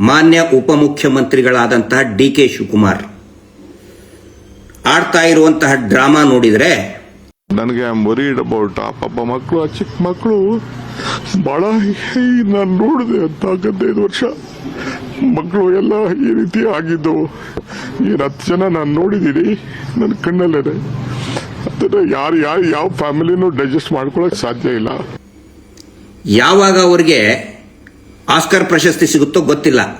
ಮಾನ್ಯ ಉಪಮುಖ್ಯಮಂತ್ರಿಗಳಾದಂತಹ D K Shivakumar. ಆಡ್ತಾ ಇರುವಂತಹ ಡ್ರಾಮಾ ನೋಡಿದ್ರೆ ನನಗೆ ವರಿಡ್ ಅಬೌಟ್ ಪಾಪ ಮಕ್ಕಳು ಆ ಚಿಕ್ಕ ಮಕ್ಕಳು ಬಹಳ ನಾನು ನೋಡಿದೆ ಅಂತ ಹದಿನೈದು ವರ್ಷ. ಮಕ್ಕಳು ಎಲ್ಲ ಈ ರೀತಿ ಆಗಿದ್ದು. ಏನು ಹತ್ತು ಜನ ನಾನು ನೋಡಿದ್ದೀನಿ ನನ್ನ ಕಣ್ಣಲ್ಲೇ ಅದನ್ನು ಯಾರು ಯಾರು ಯಾವ ಫ್ಯಾಮಿಲಿನೂ ಡೈಜೆಸ್ಟ್ ಮಾಡ್ಕೊಳಕ್ಕೆ ಸಾಧ್ಯ ಇಲ್ಲ. ಯಾವಾಗ ಅವರಿಗೆ ಆಸ್ಕರ್ ಪ್ರಶಸ್ತಿ ಸಿಗುತ್ತೋ ಗೊತ್ತಿಲ್ಲ.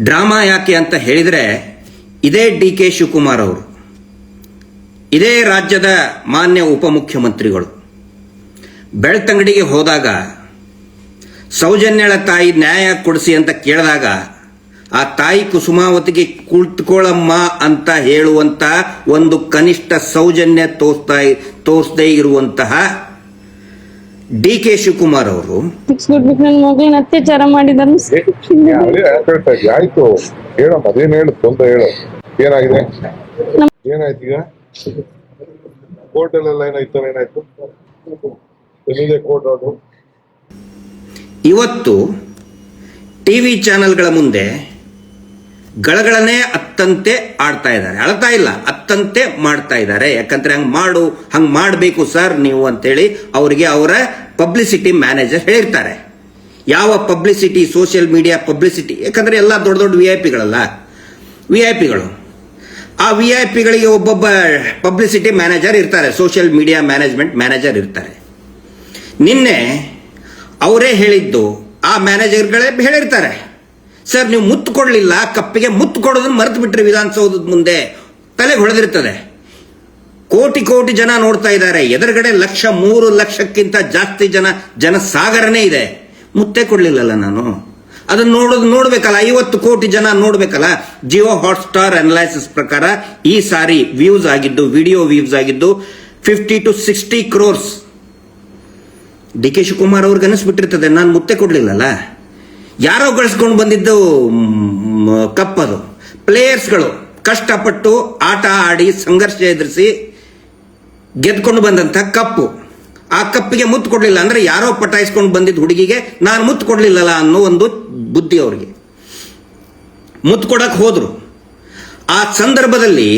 ಡ್ರಾಮಾ ಯಾಕೆ ಅಂತ ಹೇಳಿದರೆ ಇದೇ ಡಿ ಕೆ ಶಿವಕುಮಾರ್ ಅವರು. ಇದೇ ರಾಜ್ಯದ ಮಾನ್ಯ ಉಪಮುಖ್ಯಮಂತ್ರಿಗಳು. ಬೆಳ್ತಂಗಡಿಗೆ ಹೋದಾಗ ಸೌಜನ್ಯಳ ತಾಯಿ ನ್ಯಾಯ ಕೊಡಿಸಿ ಅಂತ ಕೇಳಿದಾಗ ಆ ತಾಯಿ ಕುಸುಮಾವತಿಗೆ ಕುಳಿತುಕೊಳ್ಳಮ್ಮ ಅಂತ ಹೇಳುವಂತ ಒಂದು ಕನಿಷ್ಠ ಸೌಜನ್ಯ ತೋರಿಸ್ತಾ ತೋರಿಸದೇ ಇರುವಂತಹ ಡಿ ಕೆ ಶಿವಕುಮಾರ್ ಅವರು ಫಿಕ್ಸ್ ಕೊಟ್ಬಿಟ್ಟು ನನ್ನ ಮಗಳನ್ನ ಅತ್ಯಾಚಾರ ಮಾಡಿದಾರೆ ಹೇಳ್ತಾ ಇದ್ದೆ. ಆಯ್ತು ಹೇಳಮ್ಮ ಅದೇನ್ ಹೇಳು ತೊಂದ್ರೆ ಹೇಳು. ಏನಾಗಿದೆ? ಏನಾಯ್ತು ಈಗ? ಕೋರ್ಟ್ ಅಲ್ಲೆಲ್ಲ ಏನಾಯ್ತು ಏನಾಯ್ತು? ಎಲ್ಲಿದೆ ಕೋರ್ಟ್ ಆರ್ಡರ್ ಇವತ್ತು ಟಿವಿ ಚಾನೆಲ್ಗಳ ಮುಂದೆ ಗಳಗಳನ್ನೇ ಅತ್ತಂತೆ ಆಡ್ತಾ ಇದ್ದಾರೆ. ಅಳ್ತಾ ಇಲ್ಲ, ಅತ್ತಂತೆ ಮಾಡ್ತಾ ಇದ್ದಾರೆ. ಯಾಕಂದ್ರೆ ಹಂಗೆ ಮಾಡು, ಹಂಗೆ ಮಾಡಬೇಕು ಸರ್ ನೀವು ಅಂತೇಳಿ ಅವರಿಗೆ ಅವರ ಪಬ್ಲಿಸಿಟಿ ಮ್ಯಾನೇಜರ್ ಹೇಳಿರ್ತಾರೆ ಯಾವ ಪಬ್ಲಿಸಿಟಿ, ಸೋಷಿಯಲ್ ಮೀಡಿಯಾ ಪಬ್ಲಿಸಿಟಿ, ಯಾಕಂದ್ರೆ ಎಲ್ಲ ದೊಡ್ಡ ದೊಡ್ಡ ವಿ ಐ ಪಿಗಳಲ್ಲ ವಿ ಐ ಪಿಗಳು ಆ ವಿ ಐ ಪಿಗಳಿಗೆ ಒಬ್ಬೊಬ್ಬ ಪಬ್ಲಿಸಿಟಿ ಮ್ಯಾನೇಜರ್ ಇರ್ತಾರೆ, ಸೋಷಿಯಲ್ ಮೀಡಿಯಾ ಮ್ಯಾನೇಜ್ಮೆಂಟ್ ಮ್ಯಾನೇಜರ್ ಇರ್ತಾರೆ. ನಿನ್ನೆ ಅವರೇ ಹೇಳಿದ್ದು, ಆ ಮ್ಯಾನೇಜರ್ಗಳೇ ಹೇಳಿರ್ತಾರೆ. ಸರ್ ನೀವು ಮುತ್ತು ಕೊಡಲಿಲ್ಲ ಕಪ್ಪಿಗೆ ಮುತ್ತು ಕೊಡೋದನ್ನು ಮರೆತು ಬಿಟ್ರಿ ವಿಧಾನಸೌಧದ ಮುಂದೆ. ತಲೆಗೆ ಹೊಡೆದಿರ್ತದೆ. ಕೋಟಿ ಕೋಟಿ ಜನ ನೋಡ್ತಾ ಇದ್ದಾರೆ. ಎದುರುಗಡೆ ಲಕ್ಷ ಮೂರು ಲಕ್ಷಕ್ಕಿಂತ ಜಾಸ್ತಿ ಜನ, ಜನಸಾಗರನೇ ಇದೆ. ಮುತ್ತೆ ಕೊಡ್ಲಿಲ್ಲಲ್ಲ ನಾನು. ಅದನ್ನ ನೋಡೋದು ನೋಡ್ಬೇಕಲ್ಲ, ಐವತ್ತು ಕೋಟಿ ಜನ ನೋಡ್ಬೇಕಲ್ಲ. ಜಿಯೋ ಹಾಟ್ಸ್ಟಾರ್ ಅನಲೈಸಿಸ್ ಪ್ರಕಾರ ಈ ಸಾರಿ ವ್ಯೂಸ್ ಆಗಿದ್ದು ವಿಡಿಯೋ ವ್ಯೂಸ್ ಆಗಿದ್ದು fifty to sixty crores D K Shivakumar ಅವ್ರಿಗೆ ಅನಿಸ್ಬಿಟ್ಟಿರ್ತದೆ. ನಾನು ಮುತ್ತೆ ಕೊಡ್ಲಿಲ್ಲಲ್ಲ. ಯಾರೋ ಗಳಿಸ್ಕೊಂಡು ಬಂದಿದ್ದು ಕಪ್ ಅದು ಪ್ಲೇಯರ್ಸ್ಗಳು ಕಷ್ಟಪಟ್ಟು ಆಟ ಆಡಿ ಸಂಘರ್ಷ ಎದುರಿಸಿ ಗೆದ್ಕೊಂಡು ಬಂದಂಥ ಕಪ್ಪು. ಆ ಕಪ್ಪಿಗೆ ಮುತ್ತು ಕೊಡಲಿಲ್ಲ ಅಂದ್ರೆ ಯಾರೋ ಪಟಾಯಿಸ್ಕೊಂಡು ಬಂದಿದ್ದ ಹುಡುಗಿಗೆ, ನಾನು ಮುತ್ತು ಕೊಡಲಿಲ್ಲಲ್ಲ ಅನ್ನೋ ಒಂದು ಬುದ್ಧಿ ಅವರಿಗೆ. ಮುತ್ತು ಕೊಡಕ್ಕೆ ಹೋದರು. ಆ ಸಂದರ್ಭದಲ್ಲಿ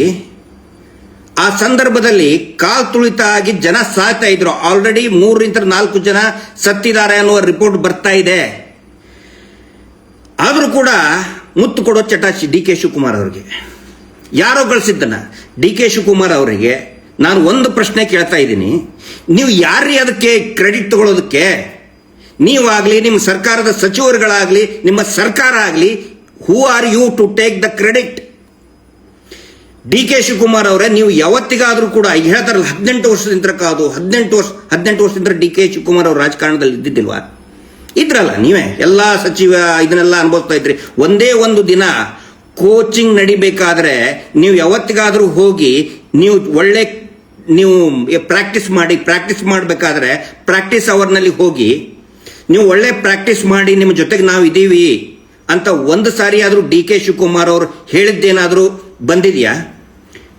ಆ ಸಂದರ್ಭದಲ್ಲಿ ಕಾಲ್ ತುಳಿತ ಆಗಿ ಜನ ಸಾಯ್ತಾ ಇದ್ರು. ಆಲ್ರೆಡಿ ಮೂರರಿಂದ ನಾಲ್ಕು ಜನ ಸತ್ತಿದ್ದಾರೆ ಅನ್ನುವ ರಿಪೋರ್ಟ್ ಬರ್ತಾ ಇದೆ. ಆದರೂ ಕೂಡ ಮುತ್ತು ಕೊಡೋ ಚಟಾಸಿ ಡಿ ಕೆ ಶಿವಕುಮಾರ್ ಅವರಿಗೆ. ಯಾರೋ ಗಳಿಸಿದ್ದನ್ನ ಡಿ ಕೆ ಶಿವಕುಮಾರ್ ಅವರಿಗೆ ನಾನು ಒಂದು ಪ್ರಶ್ನೆ ಕೇಳ್ತಾ ಇದ್ದೀನಿ. ನೀವು ಯಾರ್ರೀ ಅದಕ್ಕೆ ಕ್ರೆಡಿಟ್ ತಗೊಳ್ಳೋದಕ್ಕೆ ನೀವಾಗಲಿ ನಿಮ್ಮ ಸರ್ಕಾರದ ಸಚಿವರುಗಳಾಗಲಿ, ನಿಮ್ಮ ಸರ್ಕಾರ ಆಗಲಿ who are you to take the credit D K Shivakumar ಅವರೇ, ನೀವು ಯಾವತ್ತಿಗಾದರೂ ಕೂಡ ಹೇಳ್ತಾರಲ್ಲ, ಹದಿನೆಂಟು ವರ್ಷದಿಂದ ಕಾದು, ಹದಿನೆಂಟು ವರ್ಷ, ಹದಿನೆಂಟು ವರ್ಷದಿಂದ ಡಿ ಕೆ ಶಿವಕುಮಾರ್ ಅವರು ರಾಜಕಾರಣದಲ್ಲಿ ಇದ್ದಿದ್ದಿಲ್ವಾ? ಇದ್ರಲ್ಲ ನೀವೇ ಎಲ್ಲ ಸಚಿವ ಇದನ್ನೆಲ್ಲ ಅನುಭವಿಸ್ತಾ ಇದ್ರಿ. ಒಂದೇ ಒಂದು ದಿನ ಕೋಚಿಂಗ್ ನಡಿಬೇಕಾದ್ರೆ ನೀವು ಯಾವತ್ತಿಗಾದ್ರೂ ಹೋಗಿ ನೀವು ಒಳ್ಳೆ ನೀವು ಪ್ರಾಕ್ಟೀಸ್ ಮಾಡಿ ಪ್ರಾಕ್ಟೀಸ್ ಮಾಡಬೇಕಾದ್ರೆ ಪ್ರಾಕ್ಟೀಸ್ ಅವರ್ನಲ್ಲಿ ಹೋಗಿ ನೀವು ಒಳ್ಳೆ ಪ್ರಾಕ್ಟೀಸ್ ಮಾಡಿ ನಿಮ್ಮ ಜೊತೆಗೆ ನಾವು ಇದ್ದೀವಿ ಅಂತ ಒಂದು ಸಾರಿ ಆದರೂ ಡಿ ಕೆ ಶಿವಕುಮಾರ್ ಅವರು ಹೇಳಿದ್ದೇನಾದರೂ ಬಂದಿದೆಯಾ?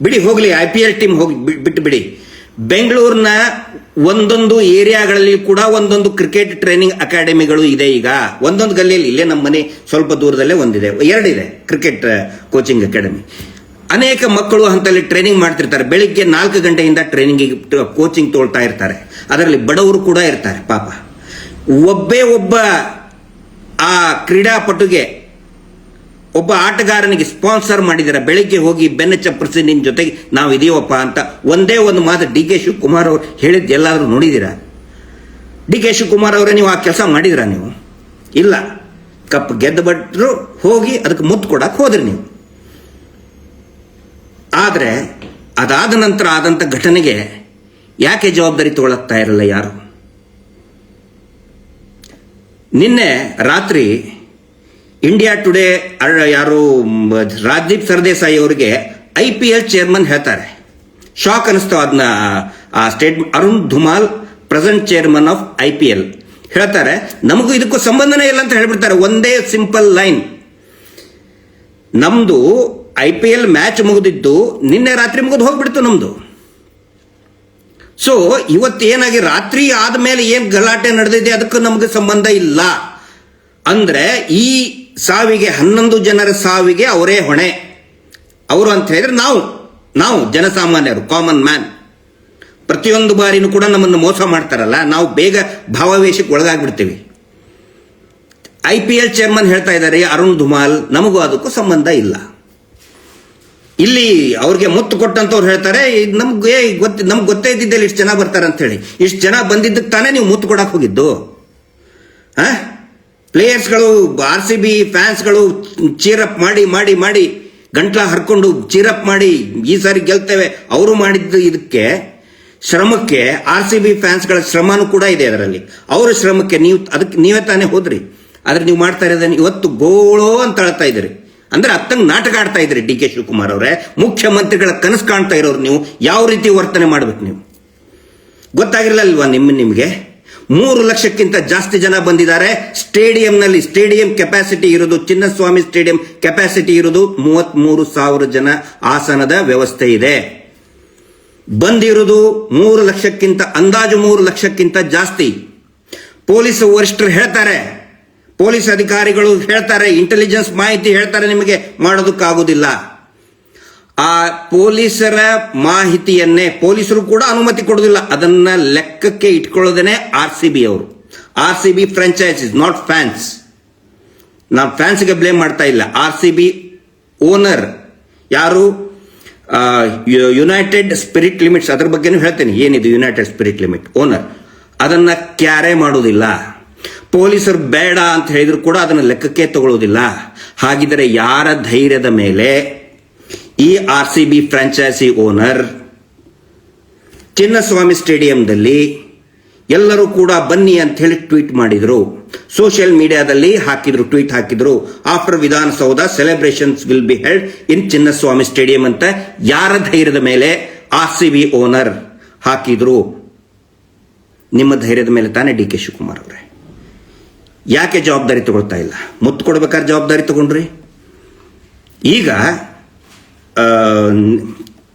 ಬಿಡಿ ಹೋಗಲಿ ಐ ಪಿ ಎಲ್ ಟೀಮ್ ಹೋಗಿ ಬಿಟ್ಟು ಬಿಡಿ. ಬೆಂಗಳೂರಿನ ಒಂದೊಂದು ಏರಿಯಾಗಳಲ್ಲಿ ಕೂಡ ಒಂದೊಂದು ಕ್ರಿಕೆಟ್ ಟ್ರೈನಿಂಗ್ ಅಕಾಡೆಮಿಗಳು ಇದೆ ಈಗ. ಒಂದೊಂದು ಗಲ್ಲಿಯಲ್ಲಿ, ಇಲ್ಲೇ ನಮ್ಮ ಮನೆ ಸ್ವಲ್ಪ ದೂರದಲ್ಲೇ ಒಂದಿದೆ. ಎರಡಿದೆ ಕ್ರಿಕೆಟ್ ಕೋಚಿಂಗ್ ಅಕಾಡೆಮಿ ಅನೇಕ ಮಕ್ಕಳು ಅಂತಲ್ಲಿ ಟ್ರೈನಿಂಗ್ ಮಾಡ್ತಿರ್ತಾರೆ. ಬೆಳಿಗ್ಗೆ ನಾಲ್ಕು ಗಂಟೆಯಿಂದ ಟ್ರೈನಿಂಗ್ ಕೋಚಿಂಗ್ ತೋಳ್ತಾ ಇರ್ತಾರೆ. ಅದರಲ್ಲಿ ಬಡವರು ಕೂಡ ಇರ್ತಾರೆ, ಪಾಪ. ಒಬ್ಬೇ ಒಬ್ಬ, ಆ, ಕ್ರೀಡಾಪಟುಗೆ ಒಬ್ಬ ಆಟಗಾರನಿಗೆ ಸ್ಪಾನ್ಸರ್ ಮಾಡಿದರೆ ಬೆಳಿಗ್ಗೆ ಹೋಗಿ ಬೆನ್ನ ಚಪ್ಪರಿಸಿ ನಿಮ್ಮ ಜೊತೆಗೆ ನಾವು ಇದೀವಪ್ಪ ಅಂತ ಒಂದೇ ಒಂದು ಮಾತು ಡಿ ಕೆ ಶಿವಕುಮಾರ್ ಅವರು ಹೇಳಿದ್ದು ಎಲ್ಲಾದರೂ ನೋಡಿದ್ದೀರಾ ಡಿ ಕೆ ಶಿವಕುಮಾರ್ ಅವರೇ ನೀವು ಆ ಕೆಲಸ ಮಾಡಿದಿರ ನೀವು? ಇಲ್ಲ. ಕಪ್ ಗೆದ್ದು ಹೋಗಿ ಅದಕ್ಕೆ ಮುತ್ತು ಕೊಡಕ್ಕೆ ಹೋದ್ರಿ ನೀವು. ಆದರೆ ಅದಾದ ನಂತರ ಆದಂಥ ಘಟನೆಗೆ ಯಾಕೆ ಜವಾಬ್ದಾರಿ ತಗೊಳಕ್ತಾ ಇರಲ್ಲ ಯಾರು? ನಿನ್ನೆ ರಾತ್ರಿ ಇಂಡಿಯಾ ಟುಡೇ ಯಾರು ರಾಜದೀಪ್ ಸರ್ದೇಸಾಯಿ ಅವರಿಗೆ ಐ ಪಿ ಎಲ್ ಚೇರ್ಮನ್ ಹೇಳ್ತಾರೆ. ಶಾಕ್ ಅನಿಸ್ತು ಅದನ್ನ ಆ state Arun Dhumal present chairman of I P L ಹೇಳ್ತಾರೆ, ನಮಗೂ ಇದಕ್ಕೂ ಸಂಬಂಧನೇ ಇಲ್ಲ ಅಂತ ಹೇಳ್ಬಿಡ್ತಾರೆ, ಒಂದೇ ಸಿಂಪಲ್ ಲೈನ್ ನಮ್ದು ಐ ಪಿ ಎಲ್ ಮ್ಯಾಚ್ ಮುಗಿದಿದ್ದು, ನಿನ್ನೆ ರಾತ್ರಿ ಮುಗಿದು ಹೋಗ್ಬಿಡ್ತು ನಮ್ದು. ಸೊ ಇವತ್ತೇನಾಗಿ ರಾತ್ರಿ ಆದ್ಮೇಲೆ ಏನ್ ಗಲಾಟೆ ನಡೆದಿದೆ, ಅದಕ್ಕೂ ನಮಗೆ ಸಂಬಂಧ ಇಲ್ಲ. ಅಂದ್ರೆ ಈ ಸಾವಿಗೆ ಹನ್ನೊಂದು ಜನರ ಸಾವಿಗೆ ಅವರೇ ಹೊಣೆ. ಅವರು ಅಂತ ಹೇಳಿದ್ರೆ ನಾವು ನಾವು ಜನಸಾಮಾನ್ಯರು ಕಾಮನ್ ಮ್ಯಾನ್ ಪ್ರತಿಯೊಂದು ಬಾರಿನೂ ಕೂಡ ನಮ್ಮನ್ನು ಮೋಸ ಮಾಡ್ತಾರಲ್ಲ, ನಾವು ಬೇಗ ಭಾವಾವೇಶಕ್ಕೆ ಒಳಗಾಗ್ಬಿಡ್ತೀವಿ. ಐ ಪಿ ಎಲ್ ಚೇರ್ಮನ್ ಹೇಳ್ತಾ ಇದ್ದಾರೆ, ಅರುಣ್ ಧುಮಾಲ್, ನಮಗೂ ಅದಕ್ಕೂ ಸಂಬಂಧ ಇಲ್ಲ. ಇಲ್ಲಿ ಅವ್ರಿಗೆ ಮುತ್ತು ಕೊಟ್ಟಂತವ್ರು ಹೇಳ್ತಾರೆ ನಮ್ಗೆ ಗೊತ್ತ, ನಮ್ಗೆ ಗೊತ್ತೇ ಇದ್ದಿದ್ದಲ್ಲಿ ಇಷ್ಟು ಜನ ಬರ್ತಾರೆ ಅಂತ ಹೇಳಿ ಇಷ್ಟು ಜನ ಬಂದಿದ್ದಕ್ಕೆ ತಾನೇ ನೀವು ಮುತ್ತು ಕೊಡಕ್ಕೆ ಹೋಗಿದ್ದು? ಹಾ? ಪ್ಲೇಯರ್ಸ್ಗಳು, ಆರ್ ಸಿ ಬಿ ಫ್ಯಾನ್ಸ್ಗಳು ಚೀರಪ್ ಮಾಡಿ ಮಾಡಿ ಮಾಡಿ, ಗಂಟ್ಲ ಹರ್ಕೊಂಡು ಚೀರಪ್ ಮಾಡಿ ಈ ಸಾರಿ ಗೆಲ್ತೇವೆ. ಅವರು ಮಾಡಿದ್ದು ಇದಕ್ಕೆ ಶ್ರಮಕ್ಕೆ ಆರ್ ಸಿ ಬಿ ಫ್ಯಾನ್ಸ್ಗಳ ಶ್ರಮನೂ ಕೂಡ ಇದೆ ಅದರಲ್ಲಿ. ಅವರ ಶ್ರಮಕ್ಕೆ ನೀವು ಅದಕ್ಕೆ ನೀವೇ ತಾನೇ ಹೋದ್ರಿ. ಆದ್ರೆ ನೀವು ಮಾಡ್ತಾ ಇರೋದನ್ನು ಇವತ್ತು ಗೋಳೋ ಅಂತ ಹೇಳ್ತಾ ಇದ್ದೀರಿ. ಅಂದ್ರೆ ಅತ್ತಂಗ್ ನಾಟಕ ಆಡ್ತಾ ಇದ್ರಿ ಡಿ ಕೆ ಶಿವಕುಮಾರ್ ಅವರೇ. ಮುಖ್ಯಮಂತ್ರಿಗಳ ಕನಸು ಕಾಣ್ತಾ ಇರೋರು ನೀವು. ಯಾವ ರೀತಿ ವರ್ತನೆ ಮಾಡ್ಬೇಕು ನೀವು? ಗೊತ್ತಾಗಿರಲಿಲ್ವಾ ನಿಮ್ಮ ನಿಮಗೆ? ಮೂರು ಲಕ್ಷಕ್ಕಿಂತ ಜಾಸ್ತಿ ಜನ ಬಂದಿದ್ದಾರೆ. ಸ್ಟೇಡಿಯಂನಲ್ಲಿ ಸ್ಟೇಡಿಯಂ ಕೆಪಾಸಿಟಿ ಇರೋದು ಚಿನ್ನಸ್ವಾಮಿ ಸ್ಟೇಡಿಯಂ ಕೆಪಾಸಿಟಿ ಇರೋದು ಮೂವತ್ಮೂರು ಸಾವಿರ ಜನ ಆಸನದ ವ್ಯವಸ್ಥೆ ಇದೆ. ಬಂದಿರೋದು ಮೂರು ಲಕ್ಷಕ್ಕಿಂತ ಅಂದಾಜು ಮೂರು ಲಕ್ಷಕ್ಕಿಂತ ಜಾಸ್ತಿ. ಪೊಲೀಸ್ ವರಿಷ್ಠರು ಹೇಳ್ತಾರೆ. ಪೊಲೀಸ್ ಅಧಿಕಾರಿಗಳು ಹೇಳ್ತಾರೆ. ಇಂಟೆಲಿಜೆನ್ಸ್ ಮಾಹಿತಿ ಹೇಳ್ತಾರೆ ನಿಮಗೆ. ಮಾಡೋದಕ್ಕಾಗೋದಿಲ್ಲ. ಆ ಪೊಲೀಸರ ಮಾಹಿತಿಯನ್ನೇ ಪೊಲೀಸರು ಕೂಡ ಅನುಮತಿ ಕೊಡೋದಿಲ್ಲ ಅದನ್ನ ಲೆಕ್ಕಕ್ಕೆ ಇಟ್ಕೊಳ್ಳೋದೇನೆ ಆರ್ ಸಿ ಬಿ ಅವರು. R C B franchises not fans ನಾವು ಫ್ಯಾನ್ಸ್ಗೆ ಬ್ಲೇಮ್ ಮಾಡ್ತಾ ಇಲ್ಲ. ಆರ್ ಸಿ ಬಿ ಓನರ್ ಯಾರು? ಯುನೈಟೆಡ್ ಸ್ಪಿರಿಟ್ ಲಿಮಿಟ್ಸ್ ಅದ್ರ ಬಗ್ಗೆನೂ ಹೇಳ್ತೇನೆ. ಏನಿದು ಯುನೈಟೆಡ್ ಸ್ಪಿರಿಟ್ ಲಿಮಿಟ್ ಓನರ್ ಅದನ್ನ ಕ್ಯಾರೆ ಮಾಡೋದಿಲ್ಲ ಪೊಲೀಸರು ಬೇಡ ಅಂತ ಹೇಳಿದ್ರು ಕೂಡ ಅದನ್ನ ಲೆಕ್ಕಕ್ಕೆ ತಗೊಳ್ಳೋದಿಲ್ಲ ಹಾಗಿದ್ರೆ ಯಾರ ಧೈರ್ಯದ ಮೇಲೆ ಈ R C B franchise owner Chinnaswamy ಸ್ಟೇಡಿಯಂದಲ್ಲಿ ಎಲ್ಲರೂ ಕೂಡ ಬನ್ನಿ ಅಂತ ಹೇಳಿ ಟ್ವೀಟ್ ಮಾಡಿದರು. ಸೋಷಿಯಲ್ ಮೀಡಿಯಾದಲ್ಲಿ ಹಾಕಿದ್ರು, ಟ್ವೀಟ್ ಹಾಕಿದ್ರು. After Vidhana Soudha celebrations will be held in Chinnaswamy stadium ಅಂತ ಯಾರ ಧೈರ್ಯದ ಮೇಲೆ ಆರ್ ಸಿ ಬಿ ಓನರ್ ಹಾಕಿದ್ರು. ನಿಮ್ಮ ಧೈರ್ಯದ ಮೇಲೆ ತಾನೇ ಡಿ ಕೆ ಶಿವಕುಮಾರ್ ಅವರೇ. ಯಾಕೆ ಜವಾಬ್ದಾರಿ ತಗೊಳ್ತಾ ಇಲ್ಲ? ಮುತ್ತು ಕೊಡ್ಬೇಕಾದ್ರೆ ಜವಾಬ್ದಾರಿ ತಗೊಂಡ್ರಿ. ಈಗ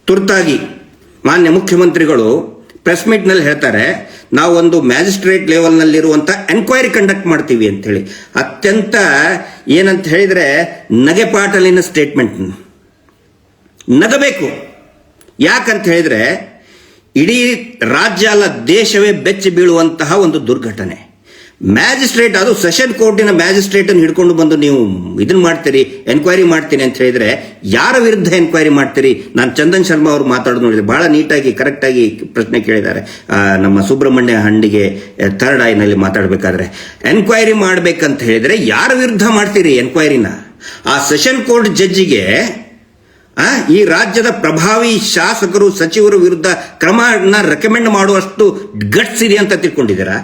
ತುರ್ತಾಗಿ ಮಾನ್ಯ ಮುಖ್ಯಮಂತ್ರಿಗಳು ಪ್ರೆಸ್ ಮೀಟ್ನಲ್ಲಿ ಹೇಳ್ತಾರೆ ನಾವೊಂದು ಮ್ಯಾಜಿಸ್ಟ್ರೇಟ್ ಲೆವೆಲ್ನಲ್ಲಿರುವಂಥ ಎನ್ಕ್ವೈರಿ ಕಂಡಕ್ಟ್ ಮಾಡ್ತೀವಿ ಅಂತ ಹೇಳಿ ಅತ್ಯಂತ ಏನಂತ ಹೇಳಿದ್ರೆ ನಗೆಪಾಟಲಿನ ಸ್ಟೇಟ್ಮೆಂಟ್. ನಗಬೇಕು. ಯಾಕಂತ ಹೇಳಿದ್ರೆ, ಇಡೀ ರಾಜ್ಯ ಅಲ್ಲ, ದೇಶವೇ ಬೆಚ್ಚಿ ಬೀಳುವಂತಹ ಒಂದು ದುರ್ಘಟನೆ. ಮ್ಯಾಜಿಸ್ಟ್ರೇಟ್, ಅದು ಸೆಷನ್ ಕೋರ್ಟಿನ ಮ್ಯಾಜಿಸ್ಟ್ರೇಟ್ ಅನ್ನು ಹಿಡ್ಕೊಂಡು ಬಂದು ನೀವು ಇದನ್ನ ಮಾಡ್ತೀರಿ, ಎನ್ಕ್ವೈರಿ ಮಾಡ್ತೀನಿ ಅಂತ ಹೇಳಿದ್ರೆ ಯಾರ ವಿರುದ್ಧ ಎನ್ಕ್ವೈರಿ ಮಾಡ್ತೀರಿ? ನಾನು ಚಂದನ್ ಶರ್ಮಾ ಅವರು ಮಾತಾಡೋದು ನೋಡಿದ್ರೆ ಬಹಳ ನೀಟಾಗಿ ಕರೆಕ್ಟ್ ಆಗಿ ಪ್ರಶ್ನೆ ಕೇಳಿದ್ದಾರೆ. ನಮ್ಮ ಸುಬ್ರಹ್ಮಣ್ಯ ಹಂಡಿಗೆ ಥರ್ಡ್ ಐನಲ್ಲಿ ಮಾತಾಡಬೇಕಾದ್ರೆ. ಎನ್ಕ್ವೈರಿ ಮಾಡ್ಬೇಕಂತ ಹೇಳಿದ್ರೆ ಯಾರ ವಿರುದ್ಧ ಮಾಡ್ತೀರಿ ಎನ್ಕ್ವೈರಿನ? ಆ ಸೆಷನ್ ಕೋರ್ಟ್ ಜಡ್ಜಿಗೆ ಈ ರಾಜ್ಯದ ಪ್ರಭಾವಿ ಶಾಸಕರು, ಸಚಿವರು ವಿರುದ್ಧ ಕ್ರಮನ ರೆಕಮೆಂಡ್ ಮಾಡುವಷ್ಟು ಗಟ್ಸ್ ಇದೆ ಅಂತ ತಿಳ್ಕೊಂಡಿದ್ದೀರಾ?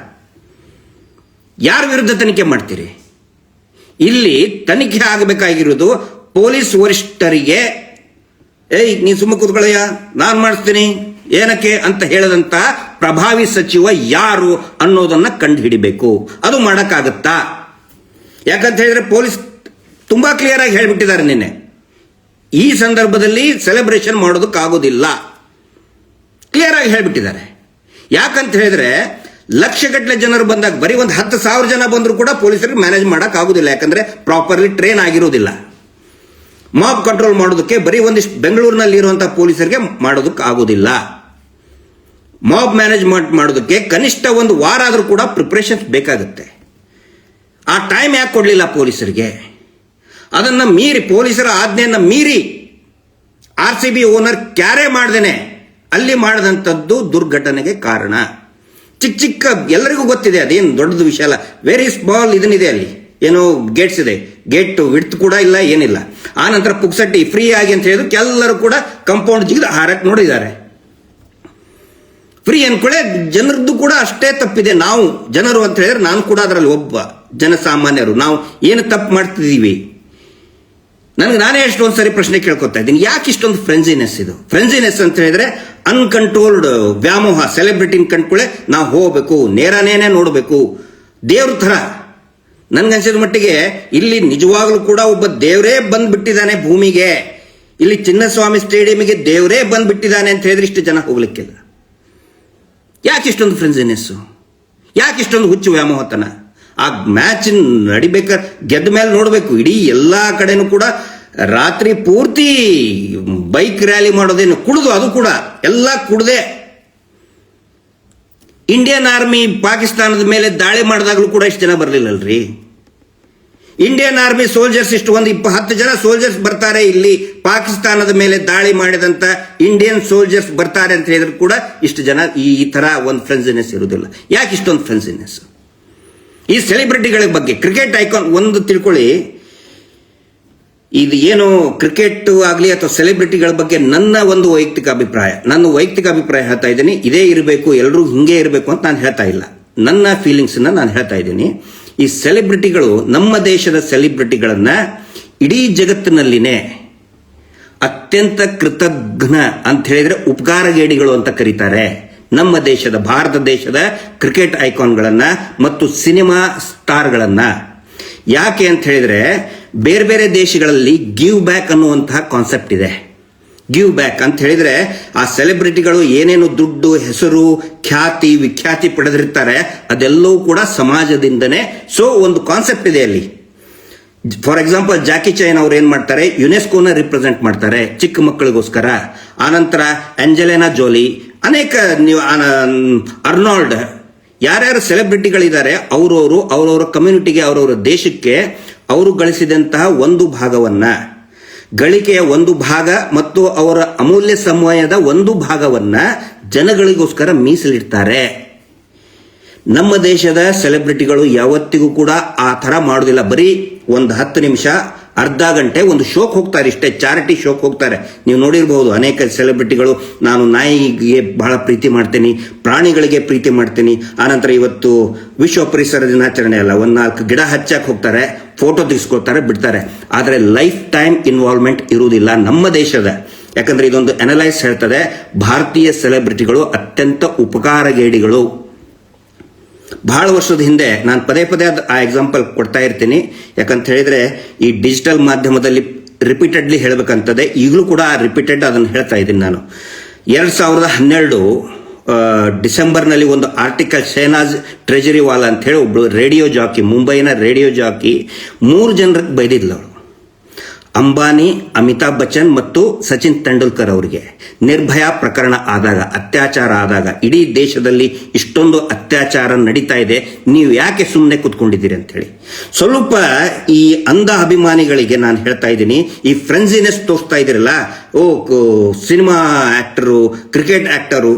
ಯಾರ ವಿರುದ್ಧ ತನಿಖೆ ಮಾಡ್ತೀರಿ? ಇಲ್ಲಿ ತನಿಖೆ ಆಗಬೇಕಾಗಿರೋದು ಪೊಲೀಸ್ ವರಿಷ್ಠರಿಗೆ, ಏಯ್ ನೀ ಸುಮ್ಮ ಕೂತ್ಕೊಳ್ಳಯ್ಯ, ನಾನು ಮಾಡಿಸ್ತೀನಿ, ಏನಕ್ಕೆ? ಅಂತ ಹೇಳದಂತ ಪ್ರಭಾವಿ ಸಚಿವ ಯಾರು ಅನ್ನೋದನ್ನ ಕಂಡು ಹಿಡಿಬೇಕು ಅದು ಮಾಡಕ್ಕಾಗತ್ತಾ? ಯಾಕಂತ ಹೇಳಿದ್ರೆ ಪೊಲೀಸ್ ತುಂಬಾ ಕ್ಲಿಯರ್ ಆಗಿ ಹೇಳಿಬಿಟ್ಟಿದ್ದಾರೆ ನಿನ್ನೆ. ಈ ಸಂದರ್ಭದಲ್ಲಿ ಸೆಲೆಬ್ರೇಷನ್ ಮಾಡೋದಕ್ಕಾಗೋದಿಲ್ಲ. ಕ್ಲಿಯರ್ ಆಗಿ ಹೇಳಿಬಿಟ್ಟಿದ್ದಾರೆ. ಯಾಕಂತ ಹೇಳಿದ್ರೆ ಲಕ್ಷಗಟ್ಟಲೆ ಜನರು ಬಂದಾಗ, ಬರೀ ಒಂದು ಹತ್ತು ಸಾವಿರ ಜನ ಬಂದರೂ ಕೂಡ ಪೊಲೀಸರಿಗೆ ಮ್ಯಾನೇಜ್ ಮಾಡೋಕ್ಕಾಗೋದಿಲ್ಲ ಯಾಕಂದರೆ ಯಾಕಂದ್ರೆ ಪ್ರಾಪರ್ಲಿ ಟ್ರೈನ್ ಆಗಿರೋದಿಲ್ಲ ಮಾಬ್ ಕಂಟ್ರೋಲ್ ಮಾಡೋದಕ್ಕೆ ಬರೀ ಒಂದಿಷ್ಟು ಬೆಂಗಳೂರಿನಲ್ಲಿ ಇರುವಂಥ ಪೊಲೀಸರಿಗೆ ಮಾಡೋದಕ್ಕೆ ಆಗೋದಿಲ್ಲ. ಮಾಬ್ ಮ್ಯಾನೇಜ್ಮೆಂಟ್ ಮಾಡೋದಕ್ಕೆ ಕನಿಷ್ಠ ಒಂದು ವಾರ ಆದರೂ ಕೂಡ ಪ್ರಿಪ್ರೇಷನ್ಸ್ ಬೇಕಾಗುತ್ತೆ. ಆ ಟೈಮ್ ಯಾಕೆ ಕೊಡಲಿಲ್ಲ ಪೊಲೀಸರಿಗೆ? ಅದನ್ನು ಮೀರಿ, ಪೊಲೀಸರ ಆಜ್ಞೆಯನ್ನು ಮೀರಿ ಆರ್ ಸಿ ಬಿ ಓನರ್ ಕ್ಯಾರೆ ಮಾಡ್ದೇನೆ. ಅಲ್ಲಿ ಮಾಡಿದಂಥದ್ದು ದುರ್ಘಟನೆಗೆ ಕಾರಣ. ಚಿಕ್ಕ ಚಿಕ್ಕ ಎಲ್ಲರಿಗೂ ಗೊತ್ತಿದೆ, ಅದೇನು ದೊಡ್ಡದು ವಿಷಯ ಅಲ್ಲ. ವೆರಿ ಸ್ಮಾಲ್ ಇದನ್ನಿದೆ ಅಲ್ಲಿ. ಏನೋ ಗೇಟ್ಸ್ ಇದೆ. ಗೇಟ್ ವಿಡ್ತ್ ಕೂಡ ಇಲ್ಲ, ಏನಿಲ್ಲ. ಆ ನಂತರ ಪುಕ್ಸಟ್ಟಿ ಫ್ರೀ ಆಗಿ ಅಂತ ಹೇಳಿದ್ರು. ಎಲ್ಲರೂ ಕೂಡ ಕಂಪೌಂಡ್ ಜಿಗಿದು ಹಾರಕ್ಕೆ ನೋಡಿದ್ದಾರೆ. ಫ್ರೀ ಅನ್ಕೊಳ್ಳೆ, ಜನರದ್ದು ಕೂಡ ಅಷ್ಟೇ ತಪ್ಪಿದೆ. ನಾವು ಜನರು ಅಂತ ಹೇಳಿದ್ರೆ ನಾನು ಕೂಡ ಅದರಲ್ಲಿ ಒಬ್ಬ ಜನಸಾಮಾನ್ಯರು. ನಾವು ಏನು ತಪ್ಪು ಮಾಡ್ತಿದ್ದೀವಿ? ನನಗೆ ನಾನೇ ಎಷ್ಟೊಂದು ಸರಿ ಪ್ರಶ್ನೆ ಕೇಳ್ಕೊತಾ ಇದ್ದೀನಿ. ಯಾಕೆ ಇಷ್ಟೊಂದು ಫ್ರೆಂಜಿನೆಸ್ ಇದು? ಫ್ರೆಂಜಿನೆಸ್ ಅಂತ ಹೇಳಿದ್ರೆ ಅನ್ಕಂಟ್ರೋಲ್ಡ್ ವ್ಯಾಮೋಹ ಸೆಲೆಬ್ರಿಟಿನ ಕಂಡ್ಕೊಳ್ಳೆ ನಾವು ಹೋಗಬೇಕು, ನೇರನೇನೆ ನೋಡಬೇಕು. ದೇವ್ರ ಥರ. ನನ್ಗನ್ಸಿದ ಮಟ್ಟಿಗೆ ಇಲ್ಲಿ ನಿಜವಾಗ್ಲೂ ಕೂಡ ಒಬ್ಬ ದೇವರೇ ಬಂದ್ಬಿಟ್ಟಿದ್ದಾನೆ ಭೂಮಿಗೆ. ಇಲ್ಲಿ ಚಿನ್ನಸ್ವಾಮಿ ಸ್ಟೇಡಿಯಂಗೆ ದೇವರೇ ಬಂದ್ಬಿಟ್ಟಿದ್ದಾನೆ ಅಂತ ಹೇಳಿದ್ರೆ ಇಷ್ಟು ಜನ ಹೋಗ್ಲಿಕ್ಕಿಲ್ಲ. ಯಾಕೆ ಇಷ್ಟೊಂದು ಫ್ರೆಂಜಿನೆಸ್ಸು ಯಾಕೆ ಇಷ್ಟೊಂದು ಹುಚ್ಚು ವ್ಯಾಮೋಹತನ? ಆ ಮ್ಯಾಚ್ ನಡಿಬೇಕಾದ ಗೆದ್ದ ಮೇಲೆ ನೋಡಬೇಕು. ಇಡೀ ಎಲ್ಲಾ ಕಡೆನೂ ಕೂಡ ರಾತ್ರಿ ಪೂರ್ತಿ ಬೈಕ್ ರ್ಯಾಲಿ ಮಾಡೋದೇನು ಕುಡಿದು ಅದು ಕೂಡ, ಎಲ್ಲ ಕುಡ್ದೆ. ಇಂಡಿಯನ್ ಆರ್ಮಿ ಪಾಕಿಸ್ತಾನದ ಮೇಲೆ ದಾಳಿ ಮಾಡಿದಾಗಲೂ ಕೂಡ ಇಷ್ಟು ಜನ ಬರಲಿಲ್ಲಲ್ರಿ. ಇಂಡಿಯನ್ ಆರ್ಮಿ ಸೋಲ್ಜರ್ಸ್ ಇಷ್ಟು ಒಂದು ಇಪ್ಪ ಹತ್ತು ಜನ ಸೋಲ್ಜರ್ಸ್ ಬರ್ತಾರೆ ಇಲ್ಲಿ, ಪಾಕಿಸ್ತಾನದ ಮೇಲೆ ದಾಳಿ ಮಾಡಿದಂತ ಇಂಡಿಯನ್ ಸೋಲ್ಜರ್ಸ್ ಬರ್ತಾರೆ ಅಂತ ಹೇಳಿದ್ರು ಕೂಡ ಇಷ್ಟು ಜನ ಈ ಈ ತರ ಒಂದು ಫ್ರೆಂಡ್ಸಿನೆಸ್ ಇರುವುದಿಲ್ಲ. ಯಾಕೆ ಇಷ್ಟೊಂದು ಫ್ರೆಂಡ್ಸಿನೆಸ್ ಈ ಸೆಲೆಬ್ರಿಟಿಗಳ ಬಗ್ಗೆ ಕ್ರಿಕೆಟ್ ಐಕಾನ್ ಒಂದು ತಿಳ್ಕೊಳ್ಳಿ. ಇದು ಏನು ಕ್ರಿಕೆಟ್ ಆಗಲಿ ಅಥವಾ ಸೆಲೆಬ್ರಿಟಿಗಳ ಬಗ್ಗೆ ನನ್ನ ಒಂದು ವೈಯಕ್ತಿಕ ಅಭಿಪ್ರಾಯ. ನನ್ನ ವೈಯಕ್ತಿಕ ಅಭಿಪ್ರಾಯ ಹೇಳ್ತಾ ಇದ್ದೀನಿ. ಇದೇ ಇರಬೇಕು ಎಲ್ಲರೂ ಹಿಂಗೆ ಇರಬೇಕು ಅಂತ ನಾನು ಹೇಳ್ತಾ ಇಲ್ಲ. ನನ್ನ ಫೀಲಿಂಗ್ಸನ್ನ ನಾನು ಹೇಳ್ತಾ ಇದ್ದೀನಿ. ಈ ಸೆಲೆಬ್ರಿಟಿಗಳು ನಮ್ಮ ದೇಶದ ಸೆಲೆಬ್ರಿಟಿಗಳನ್ನ ಇಡೀ ಜಗತ್ತಿನಲ್ಲಿನೇ ಅತ್ಯಂತ ಕೃತಜ್ಞ ಅಂತ ಹೇಳಿದ್ರೆ ಉಪಕಾರಗೇಡಿಗಳು ಅಂತ ಕರೀತಾರೆ. ನಮ್ಮ ದೇಶದ, ಭಾರತ ದೇಶದ ಕ್ರಿಕೆಟ್ ಐಕಾನ್ಗಳನ್ನ ಮತ್ತು ಸಿನಿಮಾ ಸ್ಟಾರ್ಗಳನ್ನ. ಯಾಕೆ ಅಂತ ಹೇಳಿದ್ರೆ ಬೇರೆ ಬೇರೆ ದೇಶಗಳಲ್ಲಿ ಗಿವ್ ಬ್ಯಾಕ್ ಅನ್ನುವಂತಹ ಕಾನ್ಸೆಪ್ಟ್ ಇದೆ. ಗಿವ್ ಬ್ಯಾಕ್ ಅಂತ ಹೇಳಿದ್ರೆ ಆ ಸೆಲೆಬ್ರಿಟಿಗಳು ಏನೇನು ದುಡ್ಡು, ಹೆಸರು, ಖ್ಯಾತಿ, ವಿಖ್ಯಾತಿ ಪಡೆದಿರ್ತಾರೆ, ಅದೆಲ್ಲವೂ ಕೂಡ ಸಮಾಜದಿಂದನೇ. ಸೊ ಒಂದು ಕಾನ್ಸೆಪ್ಟ್ ಇದೆ ಅಲ್ಲಿ. ಫಾರ್ ಎಕ್ಸಾಂಪಲ್ ಜಾಕಿ ಚೈನ್ ಅವ್ರು ಏನ್ ಮಾಡ್ತಾರೆ? ಯುನೆಸ್ಕೋನ ರಿಪ್ರೆಸೆಂಟ್ ಮಾಡ್ತಾರೆ, ಚಿಕ್ಕ ಮಕ್ಕಳಿಗೋಸ್ಕರ. ಆನಂತರ ಅಂಜೆಲಿನಾ ಜೋಲಿ ಅನೇಕ ನೀವು ಅರ್ನಾಲ್ಡ್ ಯಾರ್ಯಾರು ಸೆಲೆಬ್ರಿಟಿಗಳಿದ್ದಾರೆ ಅವರವರು, ಅವರವರ ಕಮ್ಯುನಿಟಿಗೆ ಅವರವರ ದೇಶಕ್ಕೆ ಅವರು ಗಳಿಸಿದಂತಹ ಒಂದು ಭಾಗವನ್ನ, ಗಳಿಕೆಯ ಒಂದು ಭಾಗ ಮತ್ತು ಅವರ ಅಮೂಲ್ಯ ಸಮಯದ ಒಂದು ಭಾಗವನ್ನ ಜನಗಳಿಗೋಸ್ಕರ ಮೀಸಲಿಡ್ತಾರೆ. ನಮ್ಮ ದೇಶದ ಸೆಲೆಬ್ರಿಟಿಗಳು ಯಾವತ್ತಿಗೂ ಕೂಡ ಆ ಥರ ಮಾಡೋದಿಲ್ಲ ಬರೀ ಒಂದು ಹತ್ತು ನಿಮಿಷ ಅರ್ಧ ಗಂಟೆ ಒಂದು ಶೋಕ್ ಹೋಗ್ತಾರೆ ಇಷ್ಟೇ, ಚಾರಿಟಿ ಶೋಕ್ ಹೋಗ್ತಾರೆ. ನೀವು ನೋಡಿರಬಹುದು ಅನೇಕ ಸೆಲೆಬ್ರಿಟಿಗಳು, ನಾನು ನಾಯಿಗೆ ಬಹಳ ಪ್ರೀತಿ ಮಾಡ್ತೀನಿ, ಪ್ರಾಣಿಗಳಿಗೆ ಪ್ರೀತಿ ಮಾಡ್ತೀನಿ. ಆನಂತರ ಇವತ್ತು ವಿಶ್ವ ಪರಿಸರ ದಿನಾಚರಣೆ ಅಲ್ಲ, ಒಂದು ನಾಲ್ಕು ಗಿಡ ಹಚ್ಚಕ್ಕೆ ಹೋಗ್ತಾರೆ, ಫೋಟೋ ತೆಗೆಸ್ಕೊಳ್ತಾರೆ, ಬಿಡ್ತಾರೆ. ಆದರೆ ಲೈಫ್ ಟೈಮ್ ಇನ್ವಾಲ್ವ್ಮೆಂಟ್ ಇರುವುದಿಲ್ಲ ನಮ್ಮ ದೇಶದ. ಯಾಕಂದ್ರೆ ಇದೊಂದು ಅನಲೈಸ್ ಹೇಳ್ತದೆ, ಭಾರತೀಯ ಸೆಲೆಬ್ರಿಟಿಗಳು ಅತ್ಯಂತ ಉಪಕಾರಗೇಡಿಗಳು. ಬಹಳ ವರ್ಷದ ಹಿಂದೆ ನಾನು ಪದೇ ಪದೇ ಅದು ಆ ಎಕ್ಸಾಂಪಲ್ ಕೊಡ್ತಾ ಇರ್ತೀನಿ. ಯಾಕಂತ ಹೇಳಿದ್ರೆ ಈ ಡಿಜಿಟಲ್ ಮಾಧ್ಯಮದಲ್ಲಿ ರಿಪೀಟೆಡ್ಲಿ ಹೇಳಬೇಕಂತದೆ, ಈಗಲೂ ಕೂಡ ರಿಪೀಟೆಡ್ ಅದನ್ನು ಹೇಳ್ತಾ ಇದ್ದೀನಿ ನಾನು. ಎರಡು ಸಾವಿರದ ಹನ್ನೆರಡು ಡಿಸೆಂಬರ್ನಲ್ಲಿ ಒಂದು ಆರ್ಟಿಕಲ್ ಶೇನಾಜ್ ಟ್ರೆಜರಿ ವಾಲ್ ಅಂತ ಹೇಳಿ ಒಬ್ಳು ರೇಡಿಯೋ ಜಾಕಿ, ಮುಂಬೈನ ರೇಡಿಯೋ ಜಾಕಿ, ಮೂರು ಜನರಿಗೆ ಬೈದಿದ್ಲು ಅಂಬಾನಿ, ಅಮಿತಾಬ್ ಬಚ್ಚನ್ ಮತ್ತು ಸಚಿನ್ ತೆಂಡೂಲ್ಕರ್ ಅವರಿಗೆ ನಿರ್ಭಯ ಪ್ರಕರಣ ಆದಾಗ, ಅತ್ಯಾಚಾರ ಆದಾಗ ಇಡೀ ದೇಶದಲ್ಲಿ ಇಷ್ಟೊಂದು ಅತ್ಯಾಚಾರ ನಡೀತಾ ಇದೆ. ನೀವು ಯಾಕೆ ಸುಮ್ಮನೆ ಕೂತ್ಕೊಂಡಿದ್ದೀರಿ ಅಂತ ಹೇಳಿ ಸ್ವಲ್ಪ ಈ ಅಂಧ ಅಭಿಮಾನಿಗಳಿಗೆ ನಾನು ಹೇಳ್ತಾ ಇದ್ದೀನಿ, ಈ ಫ್ರೆಂಡ್ಸಿನೆಸ್ ತೋರಿಸ್ತಾ ಇದ್ದೀರಲ್ಲ, ಓ ಸಿನಿಮಾ ಆಕ್ಟರು, ಕ್ರಿಕೆಟ್ ಆಕ್ಟರು,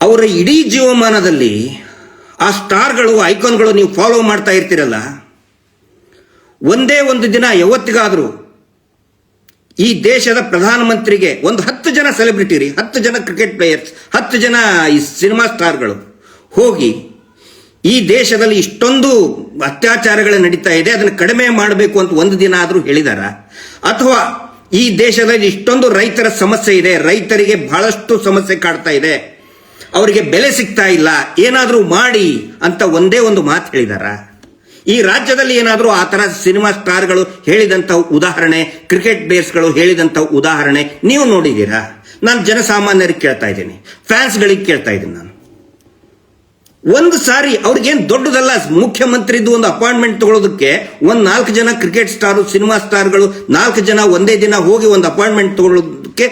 ಅವರ ಇಡೀ ಜೀವಮಾನದಲ್ಲಿ ಆ ಸ್ಟಾರ್ಗಳು, ಐಕಾನ್ಗಳು ನೀವು ಫಾಲೋ ಮಾಡ್ತಾ ಇರ್ತೀರಲ್ಲ ಒಂದೇ ಒಂದು ದಿನ ಯಾವತ್ತಿಗಾದರೂ ಈ ದೇಶದ ಪ್ರಧಾನಮಂತ್ರಿಗೆ ಒಂದು ಹತ್ತು ಜನ ಸೆಲೆಬ್ರಿಟಿ ರೀ ಹತ್ತು ಜನ ಕ್ರಿಕೆಟ್ ಪ್ಲೇಯರ್ಸ್, ಹತ್ತು ಜನ ಈ ಸಿನಿಮಾ ಸ್ಟಾರ್ಗಳು ಹೋಗಿ ಈ ದೇಶದಲ್ಲಿ ಇಷ್ಟೊಂದು ಅತ್ಯಾಚಾರಗಳು ನಡೀತಾ ಇದೆ, ಅದನ್ನು ಕಡಿಮೆ ಮಾಡಬೇಕು ಅಂತ ಒಂದು ದಿನ ಆದರೂ ಹೇಳಿದಾರ. ಅಥವಾ ಈ ದೇಶದಲ್ಲಿ ಇಷ್ಟೊಂದು ರೈತರ ಸಮಸ್ಯೆ ಇದೆ, ರೈತರಿಗೆ ಬಹಳಷ್ಟು ಸಮಸ್ಯೆ ಕಾಡ್ತಾ ಇದೆ, ಅವರಿಗೆ ಬೆಲೆ ಸಿಗ್ತಾ ಇಲ್ಲ, ಏನಾದರೂ ಮಾಡಿ ಅಂತ ಒಂದೇ ಒಂದು ಮಾತು ಹೇಳಿದಾರ. ಈ ರಾಜ್ಯದಲ್ಲಿ ಏನಾದರೂ ಆ ತರ ಸಿನಿಮಾ ಸ್ಟಾರ್ಗಳು ಹೇಳಿದಂತ ಉದಾಹರಣೆ, ಕ್ರಿಕೆಟ್ ಬೇಸ್ಗಳು ಹೇಳಿದಂತ ಉದಾಹರಣೆ, ನೀವು ನೋಡಿದ್ದೀರಾ? ನಾನು ಜನಸಾಮಾನ್ಯರಿಗೆ ಕೇಳ್ತಾ ಇದ್ದೀನಿ, ಫ್ಯಾನ್ಸ್ಗಳಿಗೆ ಕೇಳ್ತಾ ಇದ್ದೀನಿ ನಾನು. ಒಂದು ಸಾರಿ ಅವ್ರಿಗೇನು ದೊಡ್ಡದಲ್ಲ, ಮುಖ್ಯಮಂತ್ರಿದ್ದು ಒಂದು ಅಪಾಯಿಂಟ್ಮೆಂಟ್ ತಗೊಳ್ಳೋದಕ್ಕೆ ಒಂದು ನಾಲ್ಕು ಜನ ಕ್ರಿಕೆಟ್ ಸ್ಟಾರು, ಸಿನಿಮಾ ಸ್ಟಾರ್ಗಳು ನಾಲ್ಕು ಜನ ಒಂದೇ ದಿನ ಹೋಗಿ ಒಂದು ಅಪಾಯಿಂಟ್ಮೆಂಟ್ ತಗೊಳ್ಳೋದಕ್ಕೆ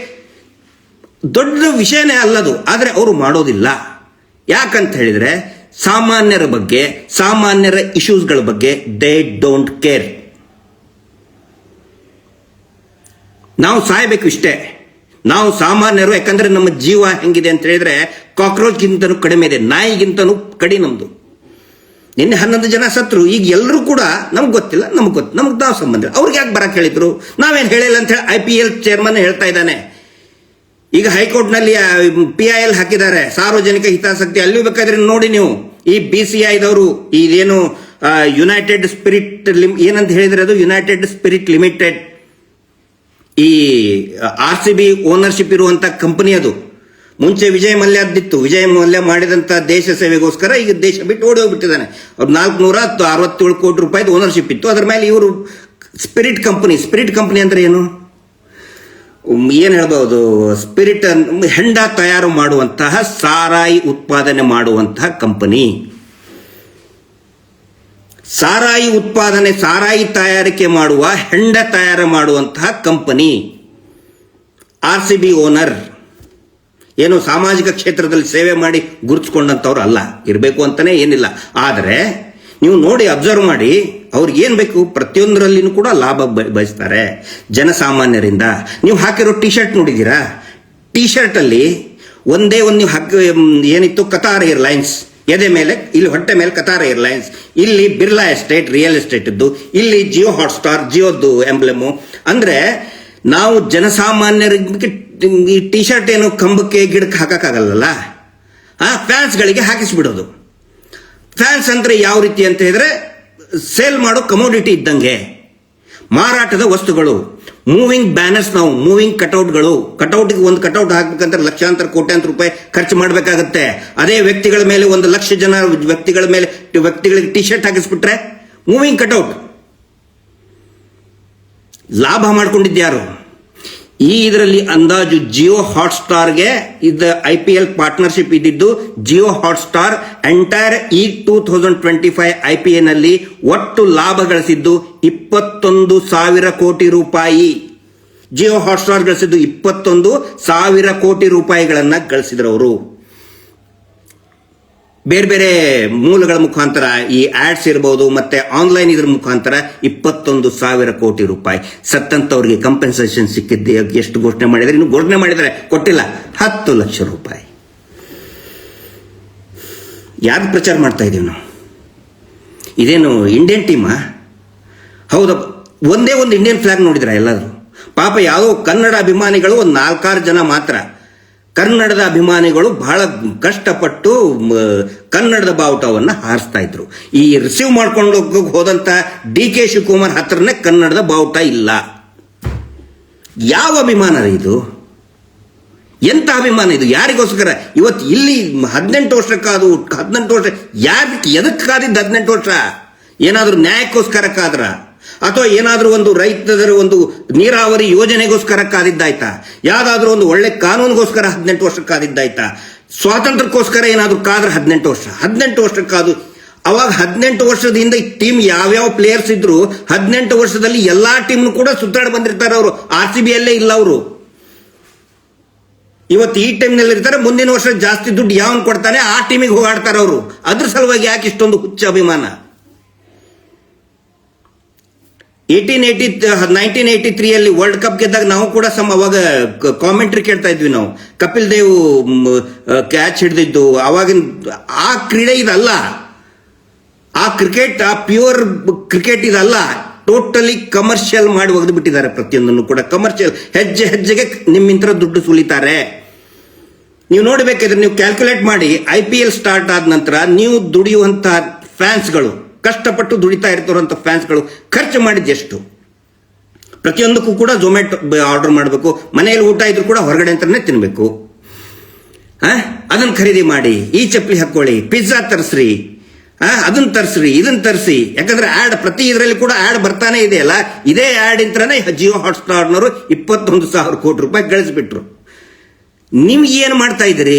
ದೊಡ್ಡ ವಿಷಯನೇ ಅಲ್ಲದು, ಆದರೆ ಅವರು ಮಾಡೋದಿಲ್ಲ. ಯಾಕಂತ ಹೇಳಿದ್ರೆ ಸಾಮಾನ್ಯರ ಬಗ್ಗೆ, ಸಾಮಾನ್ಯರ ಇಶ್ಯೂಸ್ಗಳ ಬಗ್ಗೆ ದೇ ಡೋಂಟ್ ಕೇರ್ ನಾವು ಸಾಯಬೇಕು ಇಷ್ಟೇ. ನಾವು ಸಾಮಾನ್ಯರು, ಯಾಕಂದ್ರೆ ನಮ್ಮ ಜೀವ ಹೆಂಗಿದೆ ಅಂತ ಹೇಳಿದ್ರೆ ಕಾಕ್ರೋಚ್ಗಿಂತನೂ ಕಡಿಮೆ ಇದೆ, ನಾಯಿಗಿಂತನೂ ಕಡಿ ನಮ್ದು. ನಿನ್ನೆ ಹನ್ನೊಂದು ಜನ ಸತ್ರು, ಈಗ ಎಲ್ಲರೂ ಕೂಡ ನಮ್ಗೆ ಗೊತ್ತಿಲ್ಲ, ನಮ್ಗೆ ಗೊತ್ತು ನಮ್ಗೆ ನಾವು ಸಂಬಂಧ. ಅವ್ರಿಗೆ ಯಾಕೆ ಬರಕ್ ಹೇಳಿದ್ರು? ನಾವೇನು ಹೇಳಿಲ್ಲ ಅಂತ ಹೇಳಿ ಐ ಪಿ ಎಲ್ ಚೇರ್ಮನ್ ಹೇಳ್ತಾ ಇದ್ದಾನೆ. ಈಗ ಹೈಕೋರ್ಟ್ನಲ್ಲಿ ಪಿ ಐ ಎಲ್ ಹಾಕಿದ್ದಾರೆ. ಸಾರ್ವಜನಿಕ ಹಿತಾಸಕ್ತಿ ಅಲ್ಲಿ ಬೇಕಾದ್ರೆ ನೋಡಿ ನೀವು. ಈ ಬಿ ಸಿ ಐದವರು ಇದೇನು ಯುನೈಟೆಡ್ ಸ್ಪಿರಿಟ್ ಏನಂತ ಹೇಳಿದ್ರೆ ಅದು ಯುನೈಟೆಡ್ ಸ್ಪಿರಿಟ್ ಲಿಮಿಟೆಡ್ ಈ ಆರ್ ಸಿ ಬಿ ಓನರ್ಶಿಪ್ ಇರುವಂತ ಕಂಪನಿ ಅದು. ಮುಂಚೆ ವಿಜಯ್ ಮಲ್ಯದ್ದಿತ್ತು ವಿಜಯ್ ಮಲ್ಯ ಮಾಡಿದಂತ ದೇಶ ಸೇವೆಗೋಸ್ಕರ ಈಗ ದೇಶ ಬಿಟ್ಟು ಓಡಿ ಹೋಗ್ಬಿಟ್ಟಿದ್ದಾನೆ. ಅವ್ರು ನಾಲ್ಕುನೂರ ಅರವತ್ತೇಳು ಕೋಟಿ ರೂಪಾಯಿದು ಓನರ್ಶಿಪ್ ಇತ್ತು. ಅದ್ರ ಮೇಲೆ ಇವರು ಸ್ಪಿರಿಟ್ ಕಂಪನಿ ಸ್ಪಿರಿಟ್ ಕಂಪನಿ ಅಂದ್ರೆ ಏನು? ಏನ್ ಹೇಳ್ಬಹುದು ಸ್ಪಿರಿಟ್ ಹೆಂಡ ತಯಾರು ಮಾಡುವಂತಹ, ಸಾರಾಯಿ ಉತ್ಪಾದನೆ ಮಾಡುವಂತಹ ಕಂಪನಿ ಸಾರಾಯಿ ಉತ್ಪಾದನೆ, ಸಾರಾಯಿ ತಯಾರಿಕೆ ಮಾಡುವ, ಹೆಂಡ ತಯಾರು ಮಾಡುವಂತಹ company R C B owner ಏನು ಸಾಮಾಜಿಕ ಕ್ಷೇತ್ರದಲ್ಲಿ ಸೇವೆ ಮಾಡಿ ಗುರುತಿಸ್ಕೊಂಡಂಥವ್ರು ಅಲ್ಲ. ಇರಬೇಕು ಅಂತಲೇ ಏನಿಲ್ಲ. ಆದರೆ ನೀವು ನೋಡಿ ಅಬ್ಸರ್ವ್ ಮಾಡಿ, ಅವ್ರಿಗೆ ಏನು ಬೇಕು? ಪ್ರತಿಯೊಂದರಲ್ಲಿನೂ ಕೂಡ ಲಾಭ ಬಯಸ್ತಾರೆ ಜನಸಾಮಾನ್ಯರಿಂದ. ನೀವು ಹಾಕಿರೋ ಟಿ ಶರ್ಟ್ ನೋಡಿದ್ದೀರಾ? ಟಿ ಶರ್ಟ್ ಅಲ್ಲಿ ಒಂದೇ ಒಂದು ನೀವು ಹಾಕಿ ಏನಿತ್ತು? ಕತಾರ್ ಏರ್ಲೈನ್ಸ್ ಎದೆ ಮೇಲೆ, ಇಲ್ಲಿ ಹೊಟ್ಟೆ ಮೇಲೆ ಕತಾರ್ ಏರ್ಲೈನ್ಸ್ ಇಲ್ಲಿ ಬಿರ್ಲಾ ಎಸ್ಟೇಟ್ ರಿಯಲ್ ಎಸ್ಟೇಟ್ ಇದ್ದು ಇಲ್ಲಿ ಜಿಯೋ ಹಾಟ್ಸ್ಟಾರ್ ಜಿಯೋದ್ದು ಎಂಬ್ಲೆಮು ಅಂದ್ರೆ ನಾವು ಜನಸಾಮಾನ್ಯರಿಗೆ ಈ ಟಿ ಶರ್ಟ್ ಏನು ಕಂಬಕ್ಕೆ ಗಿಡಕ್ಕೆ ಹಾಕಕ್ಕಾಗಲ್ಲ ಆ ಫ್ಯಾನ್ಸ್ಗಳಿಗೆ ಹಾಕಿಸ್ಬಿಡೋದು. ಫ್ಯಾನ್ಸ್ ಅಂದ್ರೆ ಯಾವ ರೀತಿ ಅಂತ ಹೇಳಿದ್ರೆ, ಸೇಲ್ ಮಾಡೋ ಕಮೋಡಿಟಿ ಇದ್ದಂಗೆ. ಮಾರಾಟದ ವಸ್ತುಗಳು ಮೂವಿಂಗ್ ಬ್ಯಾನರ್ಸ್ ನಾವು ಮೂವಿಂಗ್ ಕಟೌಟ್ಗಳು ಕಟೌಟ್ಗೆ ಒಂದು ಕಟೌಟ್ ಹಾಕ್ಬೇಕಂದ್ರೆ ಲಕ್ಷಾಂತರ, ಕೋಟ್ಯಾಂತರ ರೂಪಾಯಿ ಖರ್ಚು ಮಾಡಬೇಕಾಗುತ್ತೆ. ಅದೇ ವ್ಯಕ್ತಿಗಳ ಮೇಲೆ, ಒಂದು ಲಕ್ಷ ಜನ ವ್ಯಕ್ತಿಗಳ ಮೇಲೆ, ವ್ಯಕ್ತಿಗಳಿಗೆ ಟಿ ಶರ್ಟ್ ಹಾಕಿಸ್ಬಿಟ್ರೆ ಮೂವಿಂಗ್ ಕಟೌಟ್ ಲಾಭ ಮಾಡ್ಕೊಂಡಿದ್ಯಾರು ಈ ಇದರಲ್ಲಿ ಅಂದಾಜು ಜಿಯೋ ಹಾಟ್ಸ್ಟಾರ್ಗೆ ಇದ್ದ ಐ ಪಿ ಎಲ್ ಪಾರ್ಟ್ನರ್ಶಿಪ್ ಇದ್ದಿದ್ದು ಜಿಯೋ ಹಾಟ್ಸ್ಟಾರ್ ಎಂಟೈರ್ ಈ two thousand twenty five I P ಎಲ್ನಲ್ಲಿ ಒಟ್ಟು ಲಾಭ ಗಳಿಸಿದ್ದು ಇಪ್ಪತ್ತೊಂದು ಸಾವಿರ ಕೋಟಿ ರೂಪಾಯಿ. ಜಿಯೋ ಹಾಟ್ಸ್ಟಾರ್ ಗಳಿಸಿದ್ದು ಇಪ್ಪತ್ತೊಂದು ಸಾವಿರ ಕೋಟಿ ರೂಪಾಯಿಗಳನ್ನ ಗಳಿಸಿದ್ರು ಅವರು ಬೇರೆ ಬೇರೆ ಮೂಲಗಳ ಮುಖಾಂತರ ಈ ಆಡ್ಸ್ ಇರಬಹುದು ಮತ್ತೆ ಆನ್ಲೈನ್ ಇದ್ರ ಮುಖಾಂತರ ಇಪ್ಪತ್ತೊಂದು ಸಾವಿರ ಕೋಟಿ ರೂಪಾಯಿ. ಸತ್ತಂತವ್ರಿಗೆ ಕಂಪೆನ್ಸೇಷನ್ ಸಿಕ್ಕಿದ್ದೆ ಎಷ್ಟು ಘೋಷಣೆ ಮಾಡಿದರೆ ಇನ್ನು ಘೋಷಣೆ ಮಾಡಿದರೆ ಕೊಟ್ಟಿಲ್ಲ. ಹತ್ತು ಲಕ್ಷ ರೂಪಾಯಿ. ಯಾರು ಪ್ರಚಾರ ಮಾಡ್ತಾ ಇದ್ದೀವಿ ನಾವು? ಇದೇನು ಇಂಡಿಯನ್ ಟೀಮಾ ಹೌದಪ್ಪ ಒಂದೇ ಒಂದು ಇಂಡಿಯನ್ ಫ್ಲಾಗ್ ನೋಡಿದ್ರ ಎಲ್ಲಾದರೂ? ಪಾಪ ಯಾವುದೋ ಕನ್ನಡ ಅಭಿಮಾನಿಗಳು ಒಂದು ನಾಲ್ಕಾರು ಜನ ಮಾತ್ರ ಕನ್ನಡದ ಅಭಿಮಾನಿಗಳು ಬಹಳ ಕಷ್ಟಪಟ್ಟು ಕನ್ನಡದ ಬಾವುಟವನ್ನು ಹಾರಿಸ್ತಾ ಇದ್ರು. ಈ ರಿಸೀವ್ ಮಾಡ್ಕೊಂಡು ಹೋದಂತ ಡಿ ಕೆ ಶಿವಕುಮಾರ್ ಹತ್ರನೇ ಕನ್ನಡದ ಬಾವುಟ ಇಲ್ಲ. ಯಾವ ಅಭಿಮಾನ ಇದು? ಎಂತ ಅಭಿಮಾನ ಇದು? ಯಾರಿಗೋಸ್ಕರ? ಇವತ್ತು ಇಲ್ಲಿ ಹದಿನೆಂಟು ವರ್ಷಕ್ಕಾದವು ಹದಿನೆಂಟು ವರ್ಷ, ಯಾರು ಎದಕ್ಕೆ ಕಾದಿದ್ದು ಹದಿನೆಂಟು ವರ್ಷ? ಏನಾದರೂ ನ್ಯಾಯಕ್ಕೋಸ್ಕರ ಕಾದ್ರ ಅಥವಾ ಏನಾದರೂ ಒಂದು ರೈತರ ಒಂದು ನೀರಾವರಿ ಯೋಜನೆಗೋಸ್ಕರ ಕಾದಿದ್ದಾಯ್ತಾ ಯಾವುದಾದ್ರೂ ಒಂದು ಒಳ್ಳೆ ಕಾನೂನಿಗೋಸ್ಕರ ಹದಿನೆಂಟು ವರ್ಷ ಕಾದಿದ್ದಾಯ್ತಾ ಸ್ವಾತಂತ್ರ್ಯಕ್ಕೋಸ್ಕರ ಏನಾದರೂ ಕಾದ್ರೆ ಹದಿನೆಂಟು ವರ್ಷ. ಹದಿನೆಂಟು ವರ್ಷ ಕಾದು ಅವಾಗ ಹದಿನೆಂಟು ವರ್ಷದಿಂದ ಈ ಟೀಮ್ ಯಾವ್ಯಾವ ಪ್ಲೇಯರ್ಸ್ ಇದ್ರು ಹದಿನೆಂಟು ವರ್ಷದಲ್ಲಿ ಎಲ್ಲಾ ಟೀಮ್ ಕೂಡ ಸುತ್ತಾಡಿ ಬಂದಿರ್ತಾರೆ ಅವರು. ಆರ್ ಸಿ ಬಿ ಅಲ್ಲೇ ಇಲ್ಲ ಅವರು. ಇವತ್ತು ಈ ಟೈಮ್ನಲ್ಲಿ ಇರ್ತಾರೆ, ಮುಂದಿನ ವರ್ಷ ಜಾಸ್ತಿ ದುಡ್ಡು ಯಾವನ್ ಕೊಡ್ತಾನೆ ಆ ಟೀಮಿಗೆ ಹೋಗಾಡ್ತಾರೆ ಅವರು. ಅದ್ರ ಸಲುವಾಗಿ ಯಾಕೆ ಇಷ್ಟೊಂದು ಹುಚ್ಚ ಅಭಿಮಾನ? Eighteen eighty nineteen eighty three ಅಲ್ಲಿ ವರ್ಲ್ಡ್ ಕಪ್ ಗೆದ್ದಾಗ ನಾವು ಕೂಡ ಸಮ ಅವಾಗ ಕಾಮೆಂಟ್ರಿ ಕೇಳ್ತಾ ಇದ್ವಿ ನಾವು. ಕಪಿಲ್ ದೇವ್ ಕ್ಯಾಚ್ ಹಿಡಿದಿದ್ದು ಅವಾಗಿನ ಆ ಕ್ರೀಡೆ ಇದಲ್ಲ. ಆ ಕ್ರಿಕೆಟ್ ಆ ಪ್ಯೂರ್ ಕ್ರಿಕೆಟ್ ಇದಲ್ಲ. ಟೋಟಲಿ ಕಮರ್ಷಿಯಲ್ ಮಾಡಿ ಒಗೆದು ಬಿಟ್ಟಿದ್ದಾರೆ ಪ್ರತಿಯೊಂದನ್ನು ಕೂಡ. ಕಮರ್ಷಿಯಲ್ ಹೆಜ್ಜೆ ಹೆಜ್ಜೆಗೆ ನಿಮ್ಮಿಂತರ ದುಡ್ಡು ಸುಲಿತಾರೆ. ನೀವು ನೋಡಬೇಕಾದ್ರೆ ನೀವು ಕ್ಯಾಲ್ಕುಲೇಟ್ ಮಾಡಿ ಐ ಪಿ ಎಲ್ ಸ್ಟಾರ್ಟ್ ಆದ ನಂತರ ನೀವು ದುಡಿಯುವಂತಹ ಫ್ಯಾನ್ಸ್ಗಳು ಕಷ್ಟಪಟ್ಟು ದುಡಿತಾ ಇರ್ತಿರುವಂತ ಫ್ಯಾನ್ಸ್ಗಳು ಖರ್ಚು ಮಾಡಿದ್ದೆಷ್ಟು ಪ್ರತಿಯೊಂದಕ್ಕೂ ಕೂಡ ಝೊಮ್ಯಾಟೊ ಆರ್ಡರ್ ಮಾಡಬೇಕು. ಮನೆಯಲ್ಲಿ ಊಟ ಇದ್ರು ಕೂಡ ಹೊರಗಡೆ ಅಂತಾನೆ ತಿನ್ನಬೇಕು ಹಾಂ ಅದನ್ನು ಖರೀದಿ ಮಾಡಿ ಈ ಚಪ್ಪಲಿ ಹಾಕ್ಕೊಳ್ಳಿ ಪಿಜ್ಜಾ ತರಿಸ್ರಿ ಆ, ಅದನ್ನ ತರಿಸ್ರಿ ಇದನ್ನ ತರಿಸಿ. ಯಾಕಂದ್ರೆ ಆಡ್ ಪ್ರತಿ ಇದರಲ್ಲಿ ಕೂಡ ಆಡ್ ಬರ್ತಾನೆ ಇದೆಯಲ್ಲ ಇದೇ ಆಡ್ ಇಂತ್ರನೇ ಜಿಯೋ ಹಾಟ್ಸ್ಟಾರ್ನವರು ಇಪ್ಪತ್ತೊಂದು ಸಾವಿರ ಕೋಟಿ ರೂಪಾಯಿ ಗಳಿಸ್ಬಿಟ್ರು. ನಿಮ್ಗೆ ಏನು ಮಾಡ್ತಾ ಇದ್ದೀರಿ?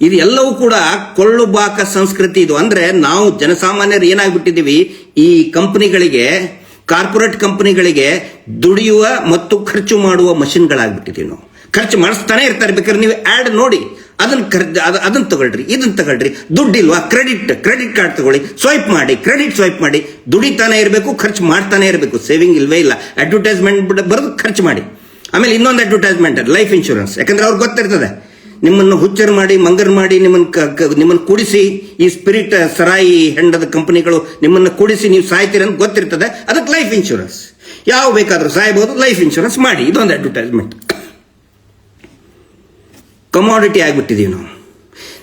ಇದು ಎಲ್ಲವೂ ಕೂಡ ಕೊಳ್ಳು ಬಾಕ ಸಂಸ್ಕೃತಿ ಇದು. ಅಂದ್ರೆ ನಾವು ಜನಸಾಮಾನ್ಯರು ಏನಾಗ್ಬಿಟ್ಟಿದ್ದೀವಿ, ಈ ಕಂಪನಿಗಳಿಗೆ, ಕಾರ್ಪೊರೇಟ್ ಕಂಪನಿಗಳಿಗೆ ದುಡಿಯುವ ಮತ್ತು ಖರ್ಚು ಮಾಡುವ ಮಷಿನ್ಗಳಾಗ್ಬಿಟ್ಟಿದ್ದೀವಿ ನಾವು. ಖರ್ಚು ಮಾಡಿಸ್ತಾನೆ ಇರ್ತಾರೆ, ಬೇಕಾದ್ರೆ ನೀವು ಆಡ್ ನೋಡಿ. ಅದನ್ನ ಖರ್ಚು, ಅದ- ಅದನ್ನ ತಗೊಳ್ರಿ, ಇದನ್ನ ತಗೊಳ್ರಿ. ದುಡ್ಡಿಲ್ವಾ? ಕ್ರೆಡಿಟ್ ಕ್ರೆಡಿಟ್ ಕಾರ್ಡ್ ತಗೊಳ್ಳಿ. ಸ್ವೈಪ್ ಮಾಡಿ ಕ್ರೆಡಿಟ್ ಸ್ವೈಪ್ ಮಾಡಿ. ದುಡಿತಾನೆ ಇರಬೇಕು, ಖರ್ಚು ಮಾಡ್ತಾನೆ ಇರಬೇಕು. ಸೇವಿಂಗ್ ಇಲ್ವೇ ಇಲ್ಲ. ಅಡ್ವರ್ಟೈಸ್ಮೆಂಟ್ ಬರೆದು ಖರ್ಚು ಮಾಡಿ. ಆಮೇಲೆ ಇನ್ನೊಂದು ಅಡ್ವರ್ಟೈಸ್ಮೆಂಟ್ ಲೈಫ್ ಇನ್ಶೂರೆನ್ಸ್ ಯಾಕಂದ್ರೆ ಅವ್ರಿಗೆ ಗೊತ್ತಿರ್ತದೆ. ನಿಮ್ಮನ್ನು ಹುಚ್ಚರ್ ಮಾಡಿ, ಮಂಗರ್ ಮಾಡಿ ನಿಮ್ಮನ್ನ ನಿಮ್ಮನ್ನು ಕೂಡಿಸಿ ಈ ಸ್ಪಿರಿಟ್, ಸರಾಯಿ ಹೆಂಡದ ಕಂಪನಿಗಳು ನಿಮ್ಮನ್ನು ಕೂಡಿಸಿ ನೀವು ಸಾಯ್ತೀರ ಅಂತ ಗೊತ್ತಿರ್ತದೆ. ಅದಕ್ಕೆ ಲೈಫ್ ಇನ್ಶೂರೆನ್ಸ್ ಯಾವ ಬೇಕಾದರೂ ಸಾಯ್ಬೋದು ಲೈಫ್ ಇನ್ಶೂರೆನ್ಸ್ ಮಾಡಿ. ಇದೊಂದು ಅಡ್ವರ್ಟೈಸ್ಮೆಂಟ್ ಕಮಾಡಿಟಿ ಆಗಿಬಿಟ್ಟಿದೀವಿ ನಾವು.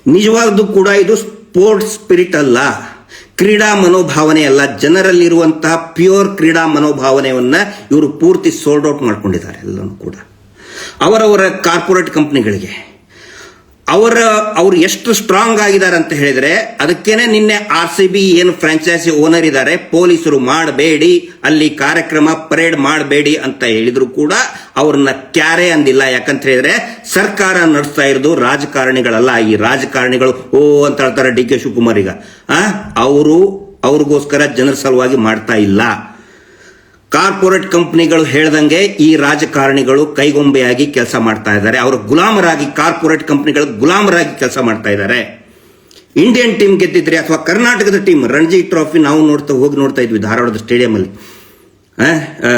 ನಿಜವಾದ್ದು ಕೂಡ ಇದು ಸ್ಪೋರ್ಟ್ಸ್ ಸ್ಪಿರಿಟ್ ಅಲ್ಲ. ಕ್ರೀಡಾ ಮನೋಭಾವನೆ ಅಲ್ಲ. ಜನರಲ್ಲಿರುವಂತಹ ಪ್ಯೂರ್ ಕ್ರೀಡಾ ಮನೋಭಾವನೆಯನ್ನ ಇವರು ಪೂರ್ತಿ ಸೋಲ್ಡ್ ಔಟ್ ಮಾಡ್ಕೊಂಡಿದ್ದಾರೆ ಎಲ್ಲನೂ ಕೂಡ. ಅವರವರ ಕಾರ್ಪೊರೇಟ್ ಕಂಪ್ನಿಗಳಿಗೆ ಅವರ, ಅವ್ರು ಎಷ್ಟು ಸ್ಟ್ರಾಂಗ್ ಆಗಿದ್ದಾರೆ ಅಂತ ಹೇಳಿದ್ರೆ, ಅದಕ್ಕೇನೆ ನಿನ್ನೆ ಆರ್ ಸಿ ಬಿ ಏನು ಫ್ರಾಂಚೈಸಿ ಓನರ್ ಇದ್ದಾರೆ, ಪೊಲೀಸರು ಮಾಡಬೇಡಿ, ಅಲ್ಲಿ ಕಾರ್ಯಕ್ರಮ ಪರೇಡ್ ಮಾಡಬೇಡಿ ಅಂತ ಹೇಳಿದ್ರು ಕೂಡ ಅವ್ರನ್ನ ಕ್ಯಾರೆ ಅಂದಿಲ್ಲ. ಯಾಕಂತ ಹೇಳಿದ್ರೆ, ಸರ್ಕಾರ ನಡೆಸ್ತಾ ಇರೋದು ರಾಜಕಾರಣಿಗಳಲ್ಲ. ಈ ರಾಜಕಾರಣಿಗಳು, ಓ ಅಂತ ಹೇಳ್ತಾರೆ ಡಿ ಕೆ ಶಿವಕುಮಾರ್ ಈಗ. ಅವರು ಅವ್ರಿಗೋಸ್ಕರ ಜನರ ಸಲುವಾಗಿ ಮಾಡ್ತಾ ಇಲ್ಲ. ಕಾರ್ಪೊರೇಟ್ ಕಂಪನಿಗಳು ಹೇಳ್ದಂಗೆ ಈ ರಾಜಕಾರಣಿಗಳು ಕೈಗೊಂಬೆಯಾಗಿ ಕೆಲಸ ಮಾಡ್ತಾ ಇದ್ದಾರೆ. ಅವರು ಗುಲಾಮರಾಗಿ ಕಾರ್ಪೊರೇಟ್ ಕಂಪನಿಗಳು ಗುಲಾಮರಾಗಿ ಕೆಲಸ ಮಾಡ್ತಾ ಇದ್ದಾರೆ. ಇಂಡಿಯನ್ ಟೀಮ್ ಗೆದ್ದಿದ್ರೆ ಅಥವಾ ಕರ್ನಾಟಕದ ಟೀಮ್ ರಣಜಿ ಟ್ರೋಫಿ ನಾವು ನೋಡ್ತಾ ಹೋಗಿ ನೋಡ್ತಾ ಇದ್ವಿ ಧಾರವಾಡದ ಸ್ಟೇಡಿಯಂ ಅಲ್ಲಿ ಆ, ಆ,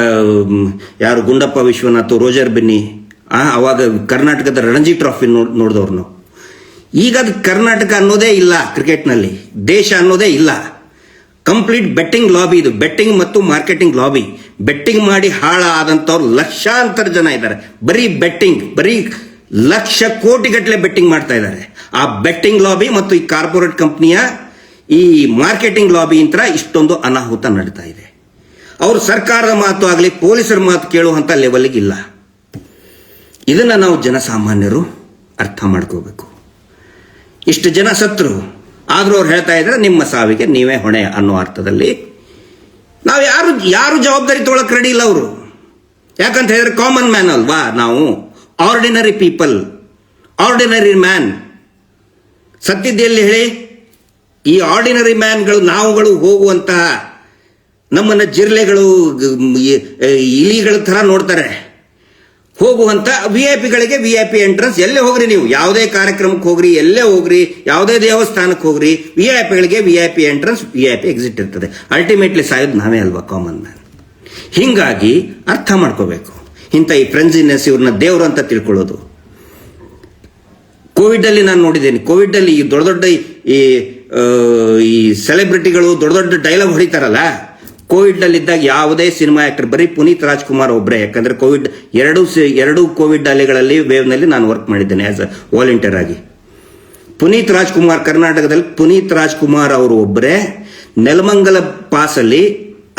ಯಾರು ಗುಂಡಪ್ಪ ವಿಶ್ವನಾಥ್ ರೋಜರ್ ಬೆನ್ನಿ ಅವಾಗ ಕರ್ನಾಟಕದ ರಣಜಿ ಟ್ರೋಫಿ ನೋಡ್ ನೋಡಿದವ್ರು ನಾವು. ಈಗ ಅದು ಕರ್ನಾಟಕ ಅನ್ನೋದೇ ಇಲ್ಲ ಕ್ರಿಕೆಟ್ನಲ್ಲಿ. ದೇಶ ಅನ್ನೋದೇ ಇಲ್ಲ. ಕಂಪ್ಲೀಟ್ ಬೆಟ್ಟಿಂಗ್ ಲಾಬಿ ಇದು. ಬೆಟ್ಟಿಂಗ್ ಮತ್ತು ಮಾರ್ಕೆಟಿಂಗ್ ಲಾಬಿ ಬೆಟ್ಟಿಂಗ್ ಮಾಡಿ ಹಾಳಾದಂಥವ್ರು ಲಕ್ಷಾಂತರ ಜನ ಇದ್ದಾರೆ. ಬರೀ ಬೆಟ್ಟಿಂಗ್ ಬರೀ ಲಕ್ಷ ಕೋಟಿಗಟ್ಟಲೆ ಬೆಟ್ಟಿಂಗ್ ಮಾಡ್ತಾ ಇದ್ದಾರೆ. ಆ ಬೆಟ್ಟಿಂಗ್ ಲಾಬಿ ಮತ್ತು ಈ ಕಾರ್ಪೊರೇಟ್ ಕಂಪ್ನಿಯ ಈ ಮಾರ್ಕೆಟಿಂಗ್ ಲಾಬಿ ಇಂತ್ರ ಇಷ್ಟೊಂದು ಅನಾಹುತ ನಡೀತಾ ಇದೆ. ಅವರು ಸರ್ಕಾರದ ಮಾತು ಆಗಲಿ, ಪೊಲೀಸರ ಮಾತು ಕೇಳುವಂತ ಲೆವೆಲ್ಗೆ ಇಲ್ಲ. ಇದನ್ನು ನಾವು ಜನಸಾಮಾನ್ಯರು ಅರ್ಥ ಮಾಡ್ಕೋಬೇಕು. ಇಷ್ಟು ಜನ ಸತ್ರು. ಆದ್ರೂ ಅವ್ರು ಹೇಳ್ತಾ ಇದ್ರೆ ನಿಮ್ಮ ಸಾವಿಗೆ ನೀವೇ ಹೊಣೆ ಅನ್ನೋ ಅರ್ಥದಲ್ಲಿ ನಾವು ಯಾರು ಯಾರು ಜವಾಬ್ದಾರಿ ತೊಗೊಳಕ್ ರೆಡಿ ಇಲ್ಲ ಅವರು. ಯಾಕಂತ ಹೇಳಿದ್ರೆ ಕಾಮನ್ ಮ್ಯಾನ್ ಅಲ್ವಾ ನಾವು? ಆರ್ಡಿನರಿ ಪೀಪಲ್ ಆರ್ಡಿನರಿ ಮ್ಯಾನ್ ಸತ್ಯದಲ್ಲಿ ಹೇಳಿ? ಈ ಆರ್ಡಿನರಿ ಮ್ಯಾನ್ಗಳು ನಾವುಗಳು ಹೋಗುವಂತಹ ನಮ್ಮನ್ನ ಜಿರ್ಲೆಗಳು ಇಲಿಗಳ ತರ ನೋಡ್ತಾರೆ. ಹೋಗುವಂತ ವಿ ಐ ಪಿಗಳಿಗೆ ವಿ ಐ ಪಿ ಎಂಟ್ರೆನ್ಸ್ ಎಲ್ಲೇ ಹೋಗ್ರಿ ನೀವು. ಯಾವುದೇ ಕಾರ್ಯಕ್ರಮಕ್ಕೆ ಹೋಗ್ರಿ, ಎಲ್ಲೇ ಹೋಗ್ರಿ, ಯಾವುದೇ ದೇವಸ್ಥಾನಕ್ಕೆ ಹೋಗ್ರಿ V I ಪಿಗಳಿಗೆ V I P entrance V I P exit ಇರ್ತದೆ. ಅಲ್ಟಿಮೇಟ್ಲಿ ಸಾಯೋದು ನಾವೇ ಅಲ್ವಾ ಕಾಮನ್ ಮ್ಯಾನ್ ಹಿಂಗಾಗಿ ಅರ್ಥ ಮಾಡ್ಕೋಬೇಕು. ಇಂಥ ಈ ಫ್ರೆಂಡ್ಸಿನೆಸ್ ಇವ್ರನ್ನ ದೇವರು ಅಂತ ತಿಳ್ಕೊಳ್ಳೋದು. ಕೋವಿಡ್ ಅಲ್ಲಿ ನಾನು ನೋಡಿದ್ದೇನೆ ಕೋವಿಡ್ ಅಲ್ಲಿ ಈ ದೊಡ್ಡ ದೊಡ್ಡ ಈ ಸೆಲೆಬ್ರಿಟಿಗಳು ದೊಡ್ಡ ದೊಡ್ಡ ಡೈಲಾಗ್ ಹೊಡಿತಾರಲ್ಲ ಕೋವಿಡ್ ಅಲ್ಲಿ ಇದ್ದಾಗ ಯಾವುದೇ ಸಿನಿಮಾ ಆಕ್ಟರ್, ಬರೀ ಪುನೀತ್ ರಾಜ್ಕುಮಾರ್ ಒಬ್ಬರೇ ಯಾಕಂದ್ರೆ ಕೋವಿಡ್ ಎರಡು ಎರಡು ಕೋವಿಡ್ ಅಲೆಗಳಲ್ಲಿ ವೇವ್ನಲ್ಲಿ ನಾನು ವರ್ಕ್ ಮಾಡಿದ್ದೇನೆ ಆಸ್ ಅ ವಾಲಂಟಿಯರ್ ಆಗಿ. ಪುನೀತ್ ರಾಜ್ಕುಮಾರ್ ಕರ್ನಾಟಕದಲ್ಲಿ ಪುನೀತ್ ರಾಜ್ಕುಮಾರ್ ಅವರು ಒಬ್ಬರೇ ನೆಲಮಂಗಲ ಪಾಸಲ್ಲಿ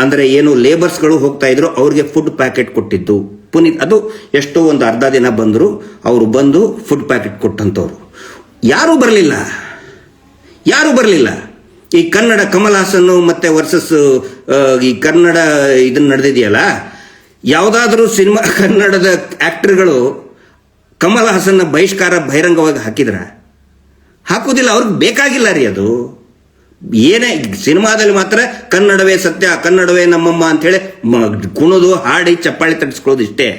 ಅಂದರೆ ಏನು ಲೇಬರ್ಸ್ಗಳು ಹೋಗ್ತಾ ಇದ್ರು, ಅವ್ರಿಗೆ ಫುಡ್ ಪ್ಯಾಕೆಟ್ ಕೊಟ್ಟಿದ್ದು ಪುನೀತ್. ಅದು ಎಷ್ಟೋ ಒಂದು ಅರ್ಧ ದಿನ ಬಂದ್ರು, ಅವರು ಬಂದು ಫುಡ್ ಪ್ಯಾಕೆಟ್ ಕೊಟ್ಟಂತವ್ರು. ಯಾರೂ ಬರಲಿಲ್ಲ. ಯಾರೂ ಬರಲಿಲ್ಲ. ಈ ಕನ್ನಡ ಕಮಲ್ ಹಾಸನ್ ಮತ್ತೆ ವರ್ಸಸ್ ಈ ಕನ್ನಡ ಇದನ್ನ ನಡೆದಿದೆಯಲ್ಲ, ಯಾವುದಾದ್ರೂ ಸಿನಿಮಾ ಕನ್ನಡದ ಆಕ್ಟರ್ಗಳು ಕಮಲ್ ಹಾಸನ್ನ ಬಹಿಷ್ಕಾರ ಬಹಿರಂಗವಾಗಿ ಹಾಕಿದ್ರ? ಹಾಕೋದಿಲ್ಲ, ಅವ್ರಿಗೆ ಬೇಕಾಗಿಲ್ಲ ರೀ ಅದು. ಏನೇ, ಸಿನಿಮಾದಲ್ಲಿ ಮಾತ್ರ ಕನ್ನಡವೇ ಸತ್ಯ, ಕನ್ನಡವೇ ನಮ್ಮಮ್ಮ ಅಂತ ಹೇಳಿ ಕುಣದು, ಹಾಡಿ, ಚಪ್ಪಾಳಿ ತಟ್ಟಿಸ್ಕೊಳ್ಳೋದು ಇಷ್ಟೇ.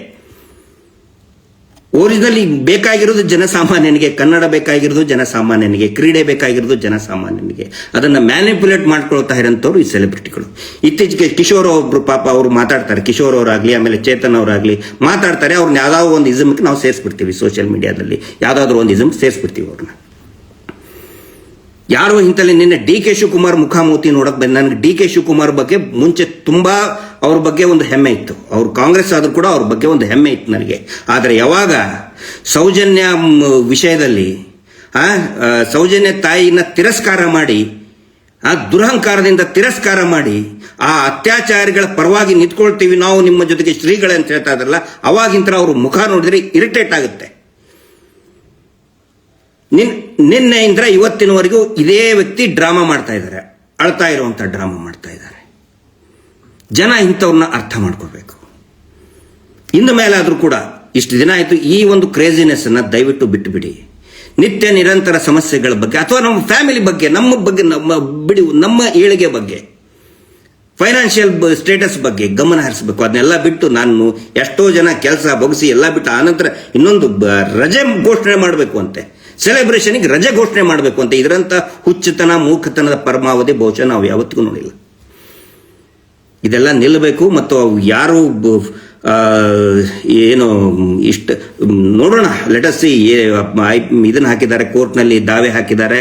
ಒರಿಜಿನಲಿ ಬೇಕಾಗಿರೋದು ಜನಸಾಮಾನ್ಯನಿಗೆ, ಕನ್ನಡ ಬೇಕಾಗಿರೋದು ಜನಸಾಮಾನ್ಯನಿಗೆ, ಕ್ರೀಡೆ ಬೇಕಾಗಿರೋದು ಜನಸಾಮಾನ್ಯನಿಗೆ. ಅದನ್ನ ಮ್ಯಾನಿಪುಲೇಟ್ ಮಾಡ್ಕೊಳ್ತಾ ಇರೋಂಥವ್ರು ಈ ಸೆಲೆಬ್ರಿಟಿಗಳು. ಇತ್ತೀಚೆಗೆ ಕಿಶೋರ್ ಒಬ್ರು ಪಾಪ ಅವರು ಮಾತಾಡ್ತಾರೆ. ಕಿಶೋರ್ ಅವರಾಗ್ಲಿ, ಆಮೇಲೆ ಚೇತನ್ ಅವರಾಗ್ಲಿ ಮಾತಾಡ್ತಾರೆ. ಅವ್ರನ್ನ ಯಾವ್ದಾದ್ರು ಒಂದು ಇಸಮ್ಗೆ ನಾವು ಸೇರಿಸ್ಬಿಡ್ತೀವಿ ಸೋಷಿಯಲ್ ಮೀಡಿಯಾದಲ್ಲಿ. ಯಾವ್ದಾದ್ರು ಒಂದು ಇಸಮ್ ಸೇರಿಸ್ಬಿಡ್ತೀವಿ ಅವ್ರನ್ನ. ಯಾರು ಇಂಥಲ್ಲಿ ನಿನ್ನೆ ಡಿ ಕೆ ಶಿವಕುಮಾರ್ ಮುಖಾಮುಖಿ ನೋಡಕ್ ಬಂದ ನನಗೆ ಡಿ ಕೆ ಶಿವಕುಮಾರ್ ಬಗ್ಗೆ ಮುಂಚೆ ತುಂಬಾ ಅವ್ರ ಬಗ್ಗೆ ಒಂದು ಹೆಮ್ಮೆ ಇತ್ತು. ಅವ್ರು ಕಾಂಗ್ರೆಸ್ ಆದ್ರೂ ಕೂಡ ಅವ್ರ ಬಗ್ಗೆ ಒಂದು ಹೆಮ್ಮೆ ಇತ್ತು ನನಗೆ. ಆದರೆ ಯಾವಾಗ ಸೌಜನ್ಯ ವಿಷಯದಲ್ಲಿ ಆ, ಸೌಜನ್ಯ ತಾಯಿನ ತಿರಸ್ಕಾರ ಮಾಡಿ ಆ ದುರಹಂಕಾರದಿಂದ ತಿರಸ್ಕಾರ ಮಾಡಿ ಆ ಅತ್ಯಾಚಾರಿಗಳ ಪರವಾಗಿ ನಿಂತ್ಕೊಳ್ತೀವಿ ನಾವು ನಿಮ್ಮ ಜೊತೆಗೆ ಶ್ರೀಗಳೇ ಅಂತ ಹೇಳ್ತಾ ಇದ್ರಲ್ಲ ಅವಾಗಿಂತರ ಅವ್ರ ಮುಖ ನೋಡಿದ್ರೆ ಇರಿಟೇಟ್ ಆಗುತ್ತೆ. ನಿನ್ ನಿನ್ನೆಯಿಂದ ಇವತ್ತಿನವರೆಗೂ ಇದೇ ವ್ಯಕ್ತಿ ಡ್ರಾಮಾ ಮಾಡ್ತಾ ಇದ್ದಾರೆ. ಅಳ್ತಾ ಇರುವಂಥ ಡ್ರಾಮಾ ಮಾಡ್ತಾ ಇದ್ದಾರೆ. ಜನ ಇಂಥವ್ರನ್ನ ಅರ್ಥ ಮಾಡ್ಕೋಬೇಕು. ಇಂದು ಮೇಲಾದರೂ ಕೂಡ ಇಷ್ಟು ದಿನ ಆಯಿತು ಈ ಒಂದು ಕ್ರೇಜಿನೆಸ್ ಅನ್ನ ದಯವಿಟ್ಟು ಬಿಟ್ಟುಬಿಡಿ ನಿತ್ಯ ನಿರಂತರ ಸಮಸ್ಯೆಗಳ ಬಗ್ಗೆ ಅಥವಾ ನಮ್ಮ ಫ್ಯಾಮಿಲಿ ಬಗ್ಗೆ, ನಮ್ಮ ಬಗ್ಗೆ, ನಮ್ಮ ಬಿಡಿ, ನಮ್ಮ ಏಳಿಗೆ ಬಗ್ಗೆ ಫೈನಾನ್ಷಿಯಲ್ ಸ್ಟೇಟಸ್ ಬಗ್ಗೆ ಗಮನ ಹರಿಸಬೇಕು. ಅದನ್ನೆಲ್ಲ ಬಿಟ್ಟು ನಾನು ಎಷ್ಟೋ ಜನ ಕೆಲಸ ಬೊಗಿಸಿ ಎಲ್ಲ ಬಿಟ್ಟು ಆನಂತರ ಇನ್ನೊಂದು ರಜೆ ಘೋಷಣೆ ಮಾಡಬೇಕು ಅಂತೆ. ಸೆಲೆಬ್ರೇಷನ್ಗೆ ರಜೆ ಘೋಷಣೆ ಮಾಡಬೇಕು ಅಂತ. ಇದರಂತ ಹುಚ್ಚತನ ಮೂಕತನದ ಪರಮಾವಧಿ ಬಹುಶಃ ನಾವು ಯಾವತ್ತಿಗೂ ನೋಡಿಲ್ಲ. ಇದೆಲ್ಲ ನಿಲ್ಲಬೇಕು ಮತ್ತು ಅವು ಯಾರು ಏನು, ಇಷ್ಟ, ನೋಡೋಣ. ಲೆಟಸ್ ಇದನ್ನು ಹಾಕಿದ್ದಾರೆ, ಕೋರ್ಟ್ನಲ್ಲಿ ದಾವೆ ಹಾಕಿದ್ದಾರೆ.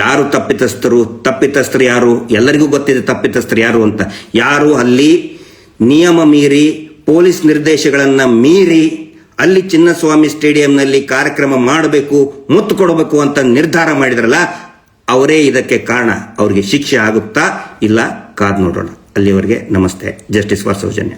ಯಾರು ತಪ್ಪಿತಸ್ಥರು ತಪ್ಪಿತಸ್ಥರು ಯಾರು, ಎಲ್ಲರಿಗೂ ಗೊತ್ತಿದೆ ತಪ್ಪಿತಸ್ಥರು ಯಾರು ಅಂತ. ಯಾರು ಅಲ್ಲಿ ನಿಯಮ ಮೀರಿ, ಪೊಲೀಸ್ ನಿರ್ದೇಶಗಳನ್ನು ಮೀರಿ ಅಲ್ಲಿ ಚಿನ್ನಸ್ವಾಮಿ ಸ್ಟೇಡಿಯಂನಲ್ಲಿ ಕಾರ್ಯಕ್ರಮ ಮಾಡಬೇಕು, ಮುತ್ತು ಕೊಡಬೇಕು ಅಂತ ನಿರ್ಧಾರ ಮಾಡಿದ್ರಲ್ಲ, ಅವರೇ ಇದಕ್ಕೆ ಕಾರಣ. ಅವರಿಗೆ ಶಿಕ್ಷೆ ಆಗುತ್ತಾ ಇಲ್ಲ ಕಾದ್ ನೋಡೋಣ. ಅಲ್ಲಿವರೆಗೆ ನಮಸ್ತೆ. Justice for Soujanya